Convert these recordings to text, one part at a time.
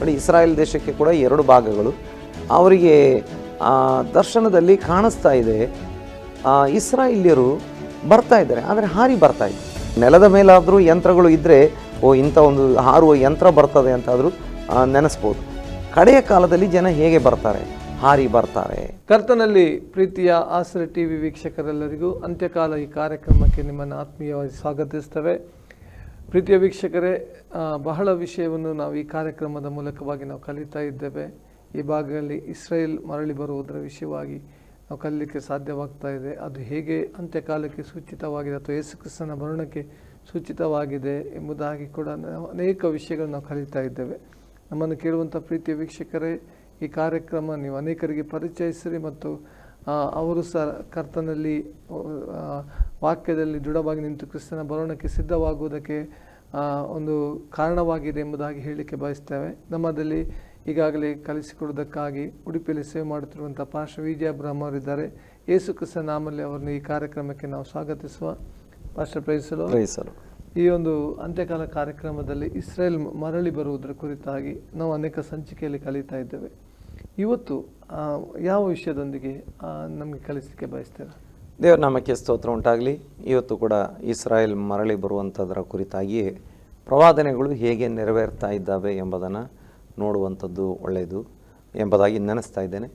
ನೋಡಿ, ಇಸ್ರಾಯೇಲ್ ದೇಶಕ್ಕೆ ಕೂಡ ಎರಡು ಭಾಗಗಳು ಅವರಿಗೆ ದರ್ಶನದಲ್ಲಿ ಕಾಣಿಸ್ತಾ ಇದೆ. ಇಸ್ರಾಯೇಲ್ಯರು ಬರ್ತಾ ಇದ್ದಾರೆ, ಆದರೆ ಹಾರಿ ಬರ್ತಾ ಇದೆ. ನೆಲದ ಮೇಲಾದರೂ ಯಂತ್ರಗಳು ಇದ್ದರೆ ಓ, ಇಂಥ ಒಂದು ಹಾರುವ ಯಂತ್ರ ಬರ್ತದೆ ಅಂತಾದರೂ ನೆನೆಸ್ಬೋದು. ಕಡೆಯ ಕಾಲದಲ್ಲಿ ಜನ ಹೇಗೆ ಬರ್ತಾರೆ? ಹಾರಿ ಬರ್ತಾರೆ. ಕರ್ತನಲ್ಲಿ ಪ್ರೀತಿಯ ಆಸರೆ ಟಿ ವಿ ವೀಕ್ಷಕರೆಲ್ಲರಿಗೂ, ಅಂತ್ಯಕಾಲ ಈ ಕಾರ್ಯಕ್ರಮಕ್ಕೆ ನಿಮ್ಮನ್ನು ಆತ್ಮೀಯವಾಗಿ ಸ್ವಾಗತಿಸ್ತೇವೆ. ಪ್ರೀತಿಯ ವೀಕ್ಷಕರೇ ಬಹಳ ವಿಷಯವನ್ನು ನಾವು ಈ ಕಾರ್ಯಕ್ರಮದ ಮೂಲಕವಾಗಿ ನಾವು ಕಲಿತಾ ಇದ್ದೇವೆ. ಈ ಭಾಗದಲ್ಲಿ ಇಸ್ರೇಲ್ ಮರಳಿ ಬರುವುದರ ವಿಷಯವಾಗಿ ನಾವು ಕಲಿಯಲಿಕ್ಕೆ ಸಾಧ್ಯವಾಗ್ತಾ ಇದೆ. ಅದು ಹೇಗೆ ಅಂತ್ಯಕಾಲಕ್ಕೆ ಸೂಚಿತವಾಗಿದೆ ಅಥವಾ ಯೇಸು ಕ್ರಿಸ್ತನ ಮರಣಕ್ಕೆ ಸೂಚಿತವಾಗಿದೆ ಎಂಬುದಾಗಿ ಕೂಡ ನಾವು ಅನೇಕ ವಿಷಯಗಳನ್ನು ನಾವು ಕಲಿತಾ ಇದ್ದೇವೆ. ನಮ್ಮನ್ನು ಕೇಳುವಂಥ ಪ್ರೀತಿಯ ವೀಕ್ಷಕರೇ, ಈ ಕಾರ್ಯಕ್ರಮ ನೀವು ಅನೇಕರಿಗೆ ಪರಿಚಯಿಸಿರಿ ಮತ್ತು ಅವರು ಸಹ ಕರ್ತನಲ್ಲಿ ವಾಕ್ಯದಲ್ಲಿ ದೃಢವಾಗಿ ನಿಂತು ಕ್ರಿಸ್ತನ ಬರೋಣಕ್ಕೆ ಸಿದ್ಧವಾಗುವುದಕ್ಕೆ ಒಂದು ಕಾರಣವಾಗಿದೆ ಎಂಬುದಾಗಿ ಹೇಳಲಿಕ್ಕೆ ಬಯಸ್ತೇವೆ. ನಮ್ಮದಲ್ಲಿ ಈಗಾಗಲೇ ಕಲಿಸಿಕೊಡುವುದಕ್ಕಾಗಿ ಉಡುಪಿಯಲ್ಲಿ ಸೇವೆ ಮಾಡುತ್ತಿರುವಂಥ ಪಾರ್ಶ್ವ ವಿಜಯ ಬ್ರಹ್ಮ ಅವರಿದ್ದಾರೆ. ಯೇಸು ಕ್ರಿಸ್ತ ನಾಮಲ್ಲಿ ಅವರನ್ನು ಈ ಕಾರ್ಯಕ್ರಮಕ್ಕೆ ನಾವು ಸ್ವಾಗತಿಸುವ. ಪ್ರೈಸಲು. ಗ್ರಹಿಸಲು ಈ ಒಂದು ಅಂತ್ಯಕಾಲ ಕಾರ್ಯಕ್ರಮದಲ್ಲಿ ಇಸ್ರೇಲ್ ಮರಳಿ ಬರುವುದರ ಕುರಿತಾಗಿ ನಾವು ಅನೇಕ ಸಂಚಿಕೆಯಲ್ಲಿ ಕಲಿತಾ ಇದ್ದೇವೆ. ಇವತ್ತು ಯಾವ ವಿಷಯದೊಂದಿಗೆ ನಮಗೆ ಕಲಿಸಲಿಕ್ಕೆ ಬಯಸ್ತೇವೆ ದೇವರ ನಾಮಕ್ಕೆ ಸ್ತೋತ್ರ ಉಂಟಾಗಲಿ. ಇವತ್ತು ಕೂಡ ಇಸ್ರಾಯೇಲ್ ಮರಳಿ ಬರುವಂಥದ್ದರ ಕುರಿತಾಗಿಯೇ ಪ್ರವಾದನೆಗಳು ಹೇಗೆ ನೆರವೇರ್ತಾ ಇದ್ದಾವೆ ಎಂಬುದನ್ನು ನೋಡುವಂಥದ್ದು ಒಳ್ಳೆಯದು ಎಂಬುದಾಗಿ ನೆನೆಸ್ತಾ ಇದ್ದೇನೆ.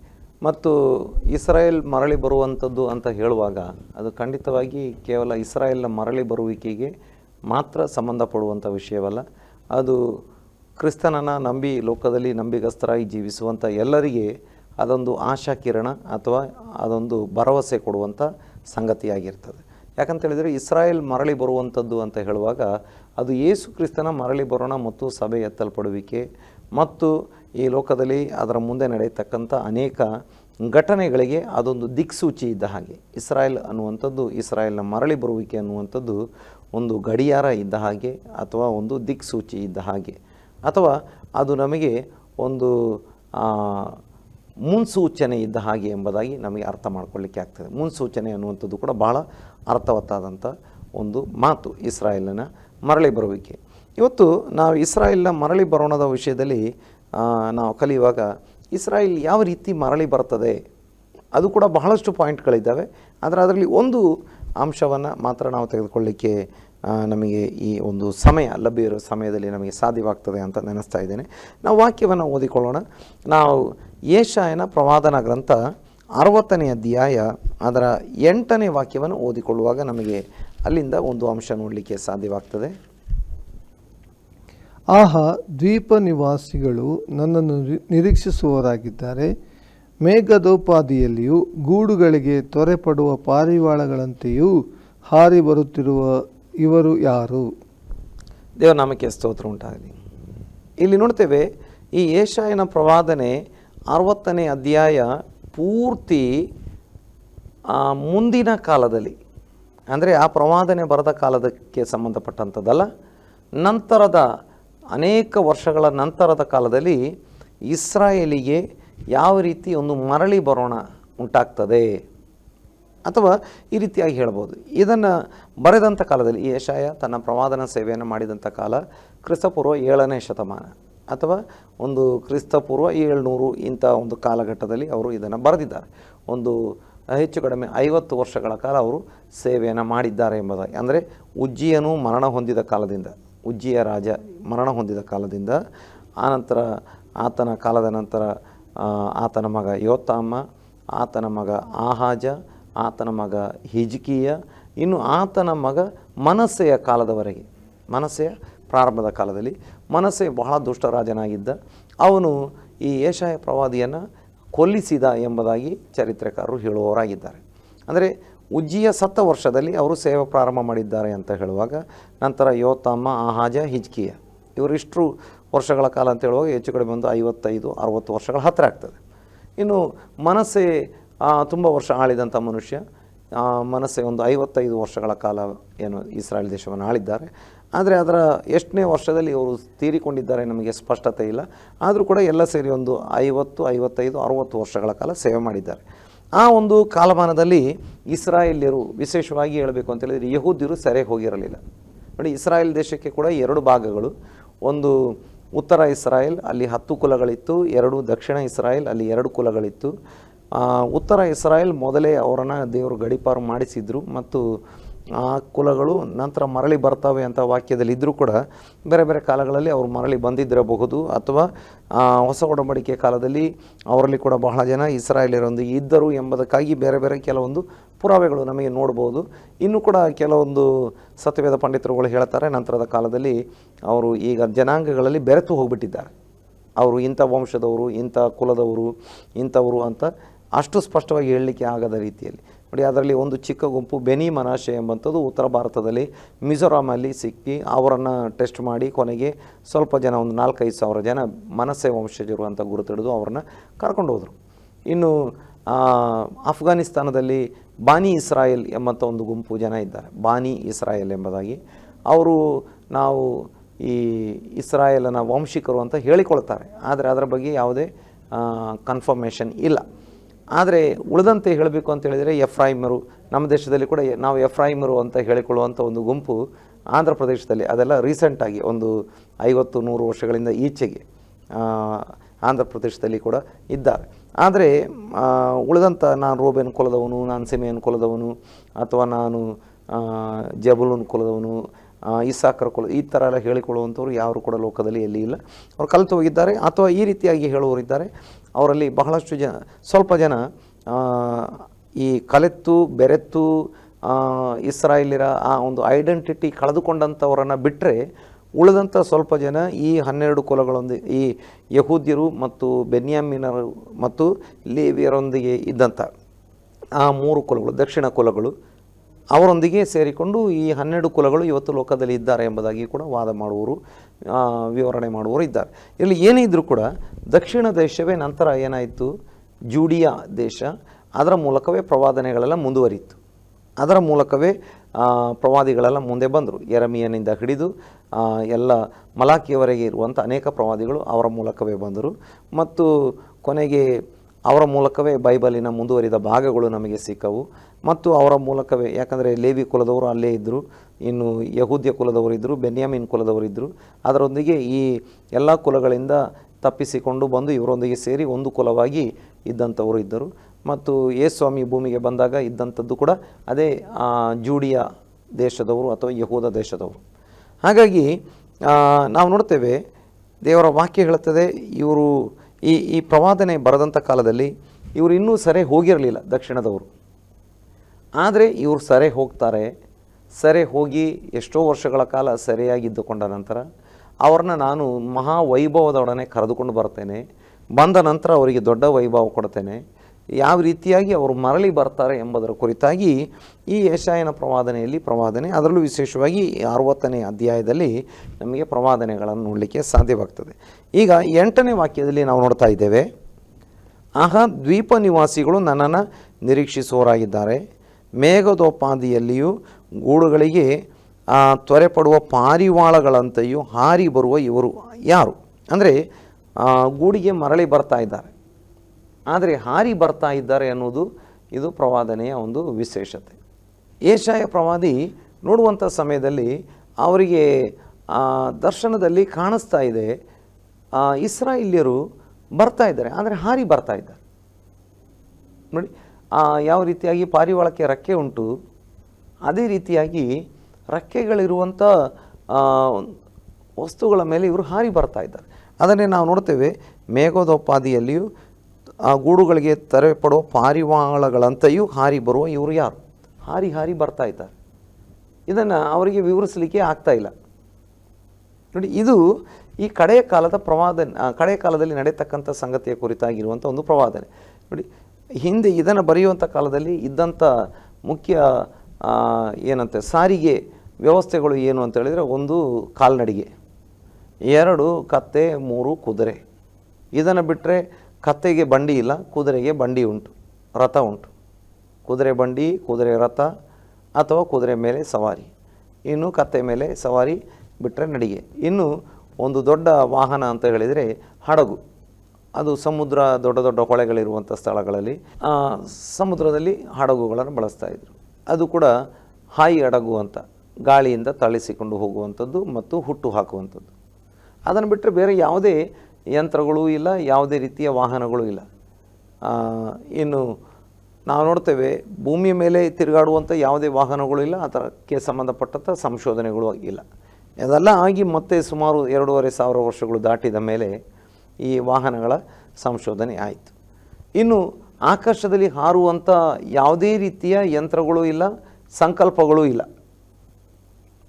ಮತ್ತು ಇಸ್ರಾಯೇಲ್ ಮರಳಿ ಬರುವಂಥದ್ದು ಅಂತ ಹೇಳುವಾಗ ಅದು ಖಂಡಿತವಾಗಿ ಕೇವಲ ಇಸ್ರಾಯೇಲ್ನ ಮರಳಿ ಬರುವಿಕೆಗೆ ಮಾತ್ರ ಸಂಬಂಧಪಡುವಂಥ ವಿಷಯವಲ್ಲ. ಅದು ಕ್ರಿಸ್ತನನ್ನು ನಂಬಿ ಲೋಕದಲ್ಲಿ ನಂಬಿಗಸ್ತರಾಗಿ ಜೀವಿಸುವಂಥ ಎಲ್ಲರಿಗೆ ಅದೊಂದು ಆಶಾ ಕಿರಣ ಅಥವಾ ಅದೊಂದು ಭರವಸೆ ಕೊಡುವಂಥ ಸಂಗತಿಯಾಗಿರ್ತದೆ. ಯಾಕಂತ ಹೇಳಿದರೆ ಇಸ್ರಾಯೇಲ್ ಮರಳಿ ಬರುವಂಥದ್ದು ಅಂತ ಹೇಳುವಾಗ ಅದು ಯೇಸು ಕ್ರಿಸ್ತನ ಮರಳಿ ಬರೋಣ ಮತ್ತು ಸಭೆ ಎತ್ತಲ್ಪಡುವಿಕೆ ಮತ್ತು ಈ ಲೋಕದಲ್ಲಿ ಅದರ ಮುಂದೆ ನಡೆಯತಕ್ಕಂಥ ಅನೇಕ ಘಟನೆಗಳಿಗೆ ಅದೊಂದು ದಿಕ್ಸೂಚಿ ಇದ್ದ ಹಾಗೆ. ಇಸ್ರಾಯೇಲ್ ಅನ್ನುವಂಥದ್ದು ಇಸ್ರಾಯೇಲ್ನ ಮರಳಿ ಬರುವಿಕೆ ಅನ್ನುವಂಥದ್ದು ಒಂದು ಗಡಿಯಾರ ಇದ್ದ ಹಾಗೆ ಅಥವಾ ಒಂದು ದಿಕ್ಸೂಚಿ ಇದ್ದ ಹಾಗೆ. ಅಥವಾ ಅದು ನಮಗೆ ಒಂದು ಮುನ್ಸೂಚನೆ ಇದ್ದ ಹಾಗೆ ಎಂಬುದಾಗಿ ನಮಗೆ ಅರ್ಥ ಮಾಡ್ಕೊಳ್ಳಿಕ್ಕೆ ಆಗ್ತದೆ. ಮುನ್ಸೂಚನೆ ಅನ್ನುವಂಥದ್ದು ಕೂಡ ಬಹಳ ಅರ್ಥವತ್ತಾದಂಥ ಒಂದು ಮಾತು ಇಸ್ರಾಯೇಲಿನ ಮರಳಿ ಬರುವಿಕೆ. ಇವತ್ತು ನಾವು ಇಸ್ರಾಯೇಲ್ನ ಮರಳಿ ಬರೋಣದ ವಿಷಯದಲ್ಲಿ ನಾವು ಕಲಿಯುವಾಗ ಇಸ್ರಾಯೇಲ್ ಯಾವ ರೀತಿ ಮರಳಿ ಬರ್ತದೆ, ಅದು ಕೂಡ ಬಹಳಷ್ಟು ಪಾಯಿಂಟ್ಗಳಿದ್ದಾವೆ. ಆದರೆ ಅದರಲ್ಲಿ ಒಂದು ಅಂಶವನ್ನು ಮಾತ್ರ ನಾವು ತೆಗೆದುಕೊಳ್ಳಿಕ್ಕೆ ನಮಗೆ ಈ ಒಂದು ಸಮಯ, ಲಭ್ಯ ಇರೋ ಸಮಯದಲ್ಲಿ ನಮಗೆ ಸಾಧ್ಯವಾಗ್ತದೆ ಅಂತ ನೆನೆಸ್ತಾ ಇದ್ದೇನೆ. ನಾವು ವಾಕ್ಯವನ್ನು ಓದಿಕೊಳ್ಳೋಣ. ನಾವು ಏಷಾಯನ ಪ್ರವಾದನ ಗ್ರಂಥ ಅರವತ್ತನೇ ಅಧ್ಯಾಯ, ಅದರ ಎಂಟನೇ ವಾಕ್ಯವನ್ನು ಓದಿಕೊಳ್ಳುವಾಗ ನಮಗೆ ಅಲ್ಲಿಂದ ಒಂದು ಅಂಶ ನೋಡಲಿಕ್ಕೆ ಸಾಧ್ಯವಾಗ್ತದೆ. ಆಹಾ, ದ್ವೀಪ ನಿವಾಸಿಗಳು ನನ್ನನ್ನು ನಿರೀಕ್ಷಿಸುವವರಾಗಿದ್ದಾರೆ. ಮೇಘದೋಪಾದಿಯಲ್ಲಿಯೂ ಗೂಡುಗಳಿಗೆ ತೊರೆಪಡುವ ಪಾರಿವಾಳಗಳಂತೆಯೂ ಹಾರಿ ಬರುತ್ತಿರುವ ಇವರು ಯಾರು? ದೇವನಾಮಕ್ಕೆ ಸ್ತೋತ್ರ ಉಂಟಾಗಲಿ. ಇಲ್ಲಿ ನೋಡ್ತೇವೆ, ಈ ಏಷಾಯನ ಪ್ರವಾದನೆ ಅರವತ್ತನೇ ಅಧ್ಯಾಯ ಪೂರ್ತಿ ಮುಂದಿನ ಕಾಲದಲ್ಲಿ. ಅಂದರೆ ಆ ಪ್ರವಾದನೆ ಬರದ ಕಾಲದಕ್ಕೆ ಸಂಬಂಧಪಟ್ಟಂಥದ್ದಲ್ಲ. ನಂತರದ ಅನೇಕ ವರ್ಷಗಳ ನಂತರದ ಕಾಲದಲ್ಲಿ ಇಸ್ರಾಯೇಲಿಗೆ ಯಾವ ರೀತಿ ಒಂದು ಮರಳಿ ಬರೋಣ ಉಂಟಾಗ್ತದೆ? ಅಥವಾ ಈ ರೀತಿಯಾಗಿ ಹೇಳ್ಬೋದು. ಇದನ್ನು ಬರೆದಂಥ ಕಾಲದಲ್ಲಿ ಈ ತನ್ನ ಪ್ರವಾದನ ಸೇವೆಯನ್ನು ಮಾಡಿದಂಥ ಕಾಲ ಕ್ರಿಸ್ತಪೂರ್ವ ಏಳನೇ ಶತಮಾನ ಅಥವಾ ಒಂದು ಕ್ರಿಸ್ತಪೂರ್ವ ಏಳ್ನೂರು ಇಂಥ ಒಂದು ಕಾಲಘಟ್ಟದಲ್ಲಿ ಅವರು ಇದನ್ನು ಬರೆದಿದ್ದಾರೆ. ಒಂದು ಹೆಚ್ಚು ಕಡಿಮೆ ಐವತ್ತು ವರ್ಷಗಳ ಕಾಲ ಅವರು ಸೇವೆಯನ್ನು ಮಾಡಿದ್ದಾರೆ ಎಂಬುದಾಗಿ. ಅಂದರೆ ಉಜ್ಜಿಯನು ಮರಣ ಹೊಂದಿದ ಕಾಲದಿಂದ, ಉಜ್ಜಿಯ ರಾಜ ಮರಣ ಹೊಂದಿದ ಕಾಲದಿಂದ ಆನಂತರ ಆತನ ಕಾಲದ ನಂತರ ಆತನ ಮಗ ಯೋತ್ತಮ್ಮ ಆತನ ಮಗ ಆಹಾಜ ಆತನ ಮಗ ಹಿಜಿಕೀಯ, ಇನ್ನು ಆತನ ಮಗ ಮನಸ್ಸೆಯ ಕಾಲದವರೆಗೆ, ಮನಸ್ಸೆಯ ಪ್ರಾರಂಭದ ಕಾಲದಲ್ಲಿ, ಮನಸ್ಸೆ ಬಹಳ ದುಷ್ಟರಾಜನಾಗಿದ್ದ ಅವನು ಈ ಏಷಾಯ ಪ್ರವಾದಿಯನ್ನು ಕೊಲ್ಲಿಸಿದ ಎಂಬುದಾಗಿ ಚರಿತ್ರೆಕಾರರು ಹೇಳುವವರಾಗಿದ್ದಾರೆ. ಅಂದರೆ ಉಜ್ಜಿಯ ಸತ್ತ ವರ್ಷದಲ್ಲಿ ಅವರು ಸೇವೆ ಪ್ರಾರಂಭ ಮಾಡಿದ್ದಾರೆ ಅಂತ ಹೇಳುವಾಗ, ನಂತರ ಯೋತಮ್ಮ, ಆಹಾಜ, ಹಿಜ್ಕಿಯ ಇವರಿಷ್ಟು ವರ್ಷಗಳ ಕಾಲ ಅಂತ ಹೇಳುವಾಗ ಹೆಚ್ಚು ಕಡಿಮೆ ಒಂದು ಐವತ್ತೈದು, ಅರುವತ್ತು ವರ್ಷಗಳ ಹತ್ತಿರ ಆಗ್ತದೆ. ಇನ್ನು ಮನಸ್ಸೆ ತುಂಬ ವರ್ಷ ಆಳಿದಂಥ ಮನುಷ್ಯ. ಮನಸ್ಸೆ ಒಂದು ಐವತ್ತೈದು ವರ್ಷಗಳ ಕಾಲ ಏನು ಇಸ್ರಾಯೇಲ್ ದೇಶವನ್ನು ಆಳಿದ್ದಾರೆ. ಆದರೆ ಅದರ ಎಷ್ಟನೇ ವರ್ಷದಲ್ಲಿ ಅವರು ತೀರಿಕೊಂಡಿದ್ದಾರೆ ನಮಗೆ ಸ್ಪಷ್ಟತೆ ಇಲ್ಲ. ಆದರೂ ಕೂಡ ಎಲ್ಲ ಸೇರಿ ಒಂದು ಐವತ್ತು, ಐವತ್ತೈದು, ಅರುವತ್ತು ವರ್ಷಗಳ ಕಾಲ ಸೇವೆ ಮಾಡಿದ್ದಾರೆ. ಆ ಒಂದು ಕಾಲಮಾನದಲ್ಲಿ ಇಸ್ರಾಯೇಲ್ಯರು ವಿಶೇಷವಾಗಿ ಹೇಳಬೇಕು ಅಂತ ಹೇಳಿದರೆ ಯಹೂದ್ಯರು ಸೆರೆ ಹೋಗಿರಲಿಲ್ಲ. ನೋಡಿ, ಇಸ್ರಾಯೇಲ್ ದೇಶಕ್ಕೆ ಕೂಡ ಎರಡು ಭಾಗಗಳು. ಒಂದು ಉತ್ತರ ಇಸ್ರಾಯೇಲ್, ಅಲ್ಲಿ ಹತ್ತು ಕುಲಗಳಿತ್ತು. ಎರಡು ದಕ್ಷಿಣ ಇಸ್ರಾಯೇಲ್, ಅಲ್ಲಿ ಎರಡು ಕುಲಗಳಿತ್ತು. ಉತ್ತರ ಇಸ್ರಾಯೇಲ್ ಮೊದಲೇ ಅವರನ್ನು ದೇವರು ಗಡಿಪಾರು ಮಾಡಿಸಿದ್ರು ಮತ್ತು ಆ ಕುಲಗಳು ನಂತರ ಮರಳಿ ಬರ್ತವೆ ಅಂತ ವಾಕ್ಯದಲ್ಲಿ ಇದ್ದರೂ ಕೂಡ ಬೇರೆ ಬೇರೆ ಕಾಲಗಳಲ್ಲಿ ಅವರು ಮರಳಿ ಬಂದಿದ್ದಿರಬಹುದು ಅಥವಾ ಹೊಸ ಒಡಂಬಡಿಕೆ ಕಾಲದಲ್ಲಿ ಅವರಲ್ಲಿ ಕೂಡ ಬಹಳ ಜನ ಇಸ್ರಾಯೇಲರೊಂದಿಗೆ ಇದ್ದರು ಎಂಬುದಕ್ಕಾಗಿ ಬೇರೆ ಬೇರೆ ಕೆಲವೊಂದು ಪುರಾವೆಗಳು ನಮಗೆ ನೋಡ್ಬೋದು. ಇನ್ನೂ ಕೂಡ ಕೆಲವೊಂದು ಸತ್ಯವೇದ ಪಂಡಿತರುಗಳು ಹೇಳ್ತಾರೆ, ನಂತರದ ಕಾಲದಲ್ಲಿ ಅವರು ಈಗ ಜನಾಂಗಗಳಲ್ಲಿ ಬೆರೆತು ಹೋಗ್ಬಿಟ್ಟಿದ್ದಾರೆ. ಅವರು ಇಂಥ ವಂಶದವರು, ಇಂಥ ಕುಲದವರು, ಇಂಥವರು ಅಂತ ಅಷ್ಟು ಸ್ಪಷ್ಟವಾಗಿ ಹೇಳಲಿಕ್ಕೆ ಆಗದ ರೀತಿಯಲ್ಲಿ. ನೋಡಿ, ಅದರಲ್ಲಿ ಒಂದು ಚಿಕ್ಕ ಗುಂಪು ಬೆನಿ ಮನಾಶೆ ಎಂಬಂಥದ್ದು ಉತ್ತರ ಭಾರತದಲ್ಲಿ ಮಿಜೋರಾಮಲ್ಲಿ ಸಿಕ್ಕಿ ಅವರನ್ನು ಟೆಸ್ಟ್ ಮಾಡಿ ಕೊನೆಗೆ ಸ್ವಲ್ಪ ಜನ, ಒಂದು ನಾಲ್ಕೈದು ಸಾವಿರ ಜನ ಮನಸ್ಸೆ ವಂಶಜರು ಅಂತ ಗುರುತಿಡಿದು ಅವ್ರನ್ನ ಕರ್ಕೊಂಡು ಹೋದರು. ಇನ್ನು ಅಫ್ಘಾನಿಸ್ತಾನದಲ್ಲಿ ಬಾನಿ ಇಸ್ರಾಯೇಲ್ ಎಂಬಂಥ ಒಂದು ಗುಂಪು ಜನ ಇದ್ದಾರೆ. ಬಾನಿ ಇಸ್ರಾಯೇಲ್ ಎಂಬುದಾಗಿ. ಅವರು ನಾವು ಈ ಇಸ್ರಾಯೇಲನ ವಂಶಿಕರು ಅಂತ ಹೇಳಿಕೊಳ್ತಾರೆ. ಆದರೆ ಅದರ ಬಗ್ಗೆ ಯಾವುದೇ ಕನ್ಫರ್ಮೇಷನ್ ಇಲ್ಲ. ಆದರೆ ಉಳಿದಂತೆ ಹೇಳಬೇಕು ಅಂತ ಹೇಳಿದರೆ ಎಫ್ರಾಯಿಮರು, ನಮ್ಮ ದೇಶದಲ್ಲಿ ಕೂಡ ನಾವು ಎಫ್ರಾಯಿಮರು ಅಂತ ಹೇಳಿಕೊಳ್ಳುವಂಥ ಒಂದು ಗುಂಪು ಆಂಧ್ರ ಪ್ರದೇಶದಲ್ಲಿ, ಅದೆಲ್ಲ ರೀಸೆಂಟಾಗಿ ಒಂದು ಐವತ್ತು ನೂರು ವರ್ಷಗಳಿಂದ ಈಚೆಗೆ ಆಂಧ್ರ ಪ್ರದೇಶದಲ್ಲಿ ಕೂಡ ಇದ್ದಾರೆ. ಆದರೆ ಉಳಿದಂಥ ನಾನು ರೋಬೆನ್ ಕುಲದವನು, ನಾನು ಸಿಮೆಯನ್ ಕುಲದವನು, ಅಥವಾ ನಾನು ಜಬುಲೂನ್ ಕುಲದವನು ಇಸಾಕರ ಕುಲ ಈ ಥರ ಎಲ್ಲ ಹೇಳಿಕೊಳ್ಳುವಂಥವ್ರು ಯಾರು ಕೂಡ ಲೋಕದಲ್ಲಿ ಎಲ್ಲಿ ಇಲ್ಲ. ಅವ್ರು ಕಲಿತು ಹೋಗಿದ್ದಾರೆ, ಅಥವಾ ಈ ರೀತಿಯಾಗಿ ಹೇಳುವವರಿದ್ದಾರೆ ಅವರಲ್ಲಿ ಬಹಳಷ್ಟು ಜನ, ಸ್ವಲ್ಪ ಜನ ಈ ಕಲೆತ್ತು, ಬೆರೆತ್ತು ಇಸ್ರಾಯೇಲಿರ ಆ ಒಂದು ಐಡೆಂಟಿಟಿ ಕಳೆದುಕೊಂಡಂಥವರನ್ನು ಬಿಟ್ಟರೆ ಉಳಿದಂಥ ಸ್ವಲ್ಪ ಜನ ಈ ಹನ್ನೆರಡು ಕುಲಗಳೊಂದಿಗೆ, ಈ ಯಹೂದ್ಯರು ಮತ್ತು ಬೆನ್ಯಾಮಿನರು ಮತ್ತು ಲೇವಿಯರೊಂದಿಗೆ ಇದ್ದಂಥ ಆ ಮೂರು ಕುಲಗಳು, ದಕ್ಷಿಣ ಕುಲಗಳು ಅವರೊಂದಿಗೆ ಸೇರಿಕೊಂಡು ಈ ಹನ್ನೆರಡು ಕುಲಗಳು ಇವತ್ತು ಲೋಕದಲ್ಲಿ ಇದ್ದಾರೆ ಎಂಬುದಾಗಿ ಕೂಡ ವಾದ ಮಾಡುವವರು ವಿವರಣೆ ಮಾಡುವವರು ಇದ್ದಾರೆ. ಇಲ್ಲಿ ಏನೇ ಇದ್ದರೂ ಕೂಡ ದಕ್ಷಿಣ ದೇಶವೇ ನಂತರ ಏನಾಯಿತು? ಜೂಡಿಯಾ ದೇಶ, ಅದರ ಮೂಲಕವೇ ಪ್ರವಾದನೆಗಳೆಲ್ಲ ಮುಂದುವರಿಯಿತು ಅದರ ಮೂಲಕವೇ ಪ್ರವಾದಿಗಳೆಲ್ಲ ಮುಂದೆ ಬಂದರು. ಎರಮಿಯನಿಂದ ಹಿಡಿದು ಎಲ್ಲ ಮಲಾಕಿಯವರೆಗೆ ಇರುವಂಥ ಅನೇಕ ಪ್ರವಾದಿಗಳು ಅವರ ಮೂಲಕವೇ ಬಂದರು. ಮತ್ತು ಕೊನೆಗೆ ಅವರ ಮೂಲಕವೇ ಬೈಬಲಿನ ಮುಂದುವರಿದ ಭಾಗಗಳು ನಮಗೆ ಸಿಕ್ಕವು. ಮತ್ತು ಅವರ ಮೂಲಕವೇ, ಯಾಕಂದರೆ ಲೇವಿ ಕುಲದವರು ಅಲ್ಲೇ ಇದ್ದರು ಇನ್ನು ಯಹೂದ್ಯ ಕುಲದವರು ಇದ್ದರು ಬೆನ್ಯಾಮಿನ್ ಕುಲದವರು ಇದ್ದರು ಅದರೊಂದಿಗೆ ಈ ಎಲ್ಲ ಕುಲಗಳಿಂದ ತಪ್ಪಿಸಿಕೊಂಡು ಬಂದು ಇವರೊಂದಿಗೆ ಸೇರಿ ಒಂದು ಕುಲವಾಗಿ ಇದ್ದಂಥವರು ಇದ್ದರು. ಮತ್ತು ಯೇಸ್ವಾಮಿ ಭೂಮಿಗೆ ಬಂದಾಗ ಇದ್ದಂಥದ್ದು ಕೂಡ ಅದೇ ಜೂಡಿಯ ದೇಶದವರು ಅಥವಾ ಯಹೂದ ದೇಶದವರು. ಹಾಗಾಗಿ ನಾವು ನೋಡ್ತೇವೆ, ದೇವರ ವಾಕ್ಯ ಹೇಳುತ್ತದೆ ಇವರು ಈ ಈ ಪ್ರವಾದನೆ ಬರೆದಂಥ ಕಾಲದಲ್ಲಿ ಇವರು ಇನ್ನೂ ಸರಿ ಹೋಗಿರಲಿಲ್ಲ ದಕ್ಷಿಣದವರು. ಆದರೆ ಇವರು ಸರಿ ಹೋಗ್ತಾರೆ, ಸರಿ ಹೋಗಿ ಎಷ್ಟೋ ವರ್ಷಗಳ ಕಾಲ ಸರಿಯಾಗಿದ್ದುಕೊಂಡ ನಂತರ ಅವ್ರನ್ನ ನಾನು ಮಹಾ ವೈಭವದೊಡನೆ ಕರೆದುಕೊಂಡು ಬರ್ತೇನೆ, ಬಂದ ನಂತರ ಅವರಿಗೆ ದೊಡ್ಡ ವೈಭವ ಕೊಡ್ತೇನೆ, ಯಾವ ರೀತಿಯಾಗಿ ಅವರು ಮರಳಿ ಬರ್ತಾರೆ ಎಂಬುದರ ಕುರಿತಾಗಿ ಈ ಯಶಾಯನ ಪ್ರವಾದನೆಯಲ್ಲಿ ಪ್ರವಾದನೆ, ಅದರಲ್ಲೂ ವಿಶೇಷವಾಗಿ ಅರವತ್ತನೇ ಅಧ್ಯಾಯದಲ್ಲಿ ನಮಗೆ ಪ್ರವಾದನೆಗಳನ್ನು ನೋಡಲಿಕ್ಕೆ ಸಾಧ್ಯವಾಗ್ತದೆ. ಈಗ ಎಂಟನೇ ವಾಕ್ಯದಲ್ಲಿ ನಾವು ನೋಡ್ತಾ ಇದ್ದೇವೆ, ಆಹ, ದ್ವೀಪ ನಿವಾಸಿಗಳು ನನ್ನನ್ನು ನಿರೀಕ್ಷಿಸುವವರಾಗಿದ್ದಾರೆ. ಮೇಘದೋಪಾದಿಯಲ್ಲಿಯೂ ಗೂಡುಗಳಿಗೆ ತ್ವರೆ ಪಡುವ ಪಾರಿವಾಳಗಳಂತೆಯೂ ಹಾರಿ ಬರುವ ಇವರು ಯಾರು? ಅಂದರೆ ಗೂಡಿಗೆ ಮರಳಿ ಬರ್ತಾ ಇದ್ದಾರೆ. ಆದರೆ ಹಾರಿ ಬರ್ತಾ ಇದ್ದಾರೆ ಅನ್ನೋದು ಇದು ಪ್ರವಾದನೆಯ ಒಂದು ವಿಶೇಷತೆ. ಏಷಾಯ ಪ್ರವಾದಿ ನೋಡುವಂಥ ಸಮಯದಲ್ಲಿ ಅವರಿಗೆ ದರ್ಶನದಲ್ಲಿ ಕಾಣಿಸ್ತಾ ಇದೆ ಇಸ್ರಾಯೇಲ್ಯರು ಬರ್ತಾ ಇದ್ದಾರೆ. ಅಂದರೆ ಹಾರಿ ಬರ್ತಾ ಇದ್ದಾರೆ. ನೋಡಿ ಯಾವ ರೀತಿಯಾಗಿ ಪಾರಿವಾಳಕ್ಕೆ ರೆಕ್ಕೆ ಉಂಟು, ಅದೇ ರೀತಿಯಾಗಿ ರಕ್ಕೆಗಳಿರುವಂಥ ವಸ್ತುಗಳ ಮೇಲೆ ಇವರು ಹಾರಿ ಬರ್ತಾ ಇದ್ದಾರೆ. ಅದನ್ನೇ ನಾವು ನೋಡ್ತೇವೆ, ಮೇಘೋದೋಪಾದಿಯಲ್ಲಿಯೂ, ಆ, ಗೂಡುಗಳಿಗೆ ತೆರೆ ಪಡುವ ಪಾರಿವಾಳಗಳಂತೆಯೂ ಹಾರಿ ಬರುವ ಇವರು ಯಾರು? ಹಾರಿ ಹಾರಿ ಬರ್ತಾ ಇದ್ದಾರೆ. ಇದನ್ನು ಅವರಿಗೆ ವಿವರಿಸಲಿಕ್ಕೆ ಆಗ್ತಾ ಇಲ್ಲ. ನೋಡಿ, ಇದು ಈ ಕಡೆಯ ಕಾಲದ ಪ್ರವಾದನೆ ಆ, ಕಡೆಯ ಕಾಲದಲ್ಲಿ ನಡೆಯತಕ್ಕಂಥ ಸಂಗತಿಯ ಕುರಿತಾಗಿರುವಂಥ ಒಂದು ಪ್ರವಾದನೆ. ನೋಡಿ ಹಿಂದೆ ಇದನ್ನು ಬರೆಯುವಂಥ ಕಾಲದಲ್ಲಿ ಇದ್ದಂಥ ಮುಖ್ಯ ಏನಂತೆ ಸಾರಿಗೆ ವ್ಯವಸ್ಥೆಗಳು ಏನು ಅಂತ ಹೇಳಿದರೆ ಒಂದು ಕಾಲ್ನಡಿಗೆ ಎರಡು ಕತ್ತೆ ಮೂರು ಕುದುರೆ. ಇದನ್ನು ಬಿಟ್ಟರೆ ಕತ್ತೆಗೆ ಬಂಡಿ ಇಲ್ಲ ಕುದುರೆಗೆ ಬಂಡಿ ಉಂಟು ರಥ ಉಂಟು. ಕುದುರೆ ಬಂಡಿ ಕುದುರೆ ರಥ ಅಥವಾ ಕುದುರೆ ಮೇಲೆ ಸವಾರಿ. ಇನ್ನು ಕತ್ತೆ ಮೇಲೆ ಸವಾರಿ ಬಿಟ್ಟರೆ ನಡಿಗೆ. ಇನ್ನು ಒಂದು ದೊಡ್ಡ ವಾಹನ ಅಂತ ಹೇಳಿದರೆ ಹಡಗು. ಅದು ಸಮುದ್ರ ದೊಡ್ಡ ದೊಡ್ಡ ಕೊಳೆಗಳಿರುವಂಥ ಸ್ಥಳಗಳಲ್ಲಿ ಆ, ಸಮುದ್ರದಲ್ಲಿ ಹಡಗುಗಳನ್ನು ಬಳಸ್ತಾ ಇದ್ರು. ಅದು ಕೂಡ ಹಾಯಿ ಹಡಗು ಅಂತ ಗಾಳಿಯಿಂದ ತಳಿಸಿಕೊಂಡು ಹೋಗುವಂಥದ್ದು ಮತ್ತು ಹುಟ್ಟು ಹಾಕುವಂಥದ್ದು. ಅದನ್ನು ಬಿಟ್ಟರೆ ಬೇರೆ ಯಾವುದೇ ಯಂತ್ರಗಳು ಇಲ್ಲ ಯಾವುದೇ ರೀತಿಯ ವಾಹನಗಳು ಇಲ್ಲ. ಆ, ಇನ್ನು ನಾವು ನೋಡ್ತೇವೆ ಭೂಮಿಯ ಮೇಲೆ ತಿರುಗಾಡುವಂಥ ಯಾವುದೇ ವಾಹನಗಳು ಇಲ್ಲ ಅದಕ್ಕೆ ಸಂಬಂಧಪಟ್ಟಂಥ ಸಂಶೋಧನೆಗಳು ಇಲ್ಲ. ಅದೆಲ್ಲ ಆಗಿ ಮತ್ತೆ ಸುಮಾರು ಎರಡೂವರೆ ಸಾವಿರ ವರ್ಷಗಳು ದಾಟಿದ ಮೇಲೆ ಈ ವಾಹನಗಳ ಸಂಶೋಧನೆ ಆಯಿತು. ಇನ್ನು ಆಕಾಶದಲ್ಲಿ ಹಾರುವಂಥ ಯಾವುದೇ ರೀತಿಯ ಯಂತ್ರಗಳು ಇಲ್ಲ, ಸಂಕಲ್ಪಗಳು ಇಲ್ಲ.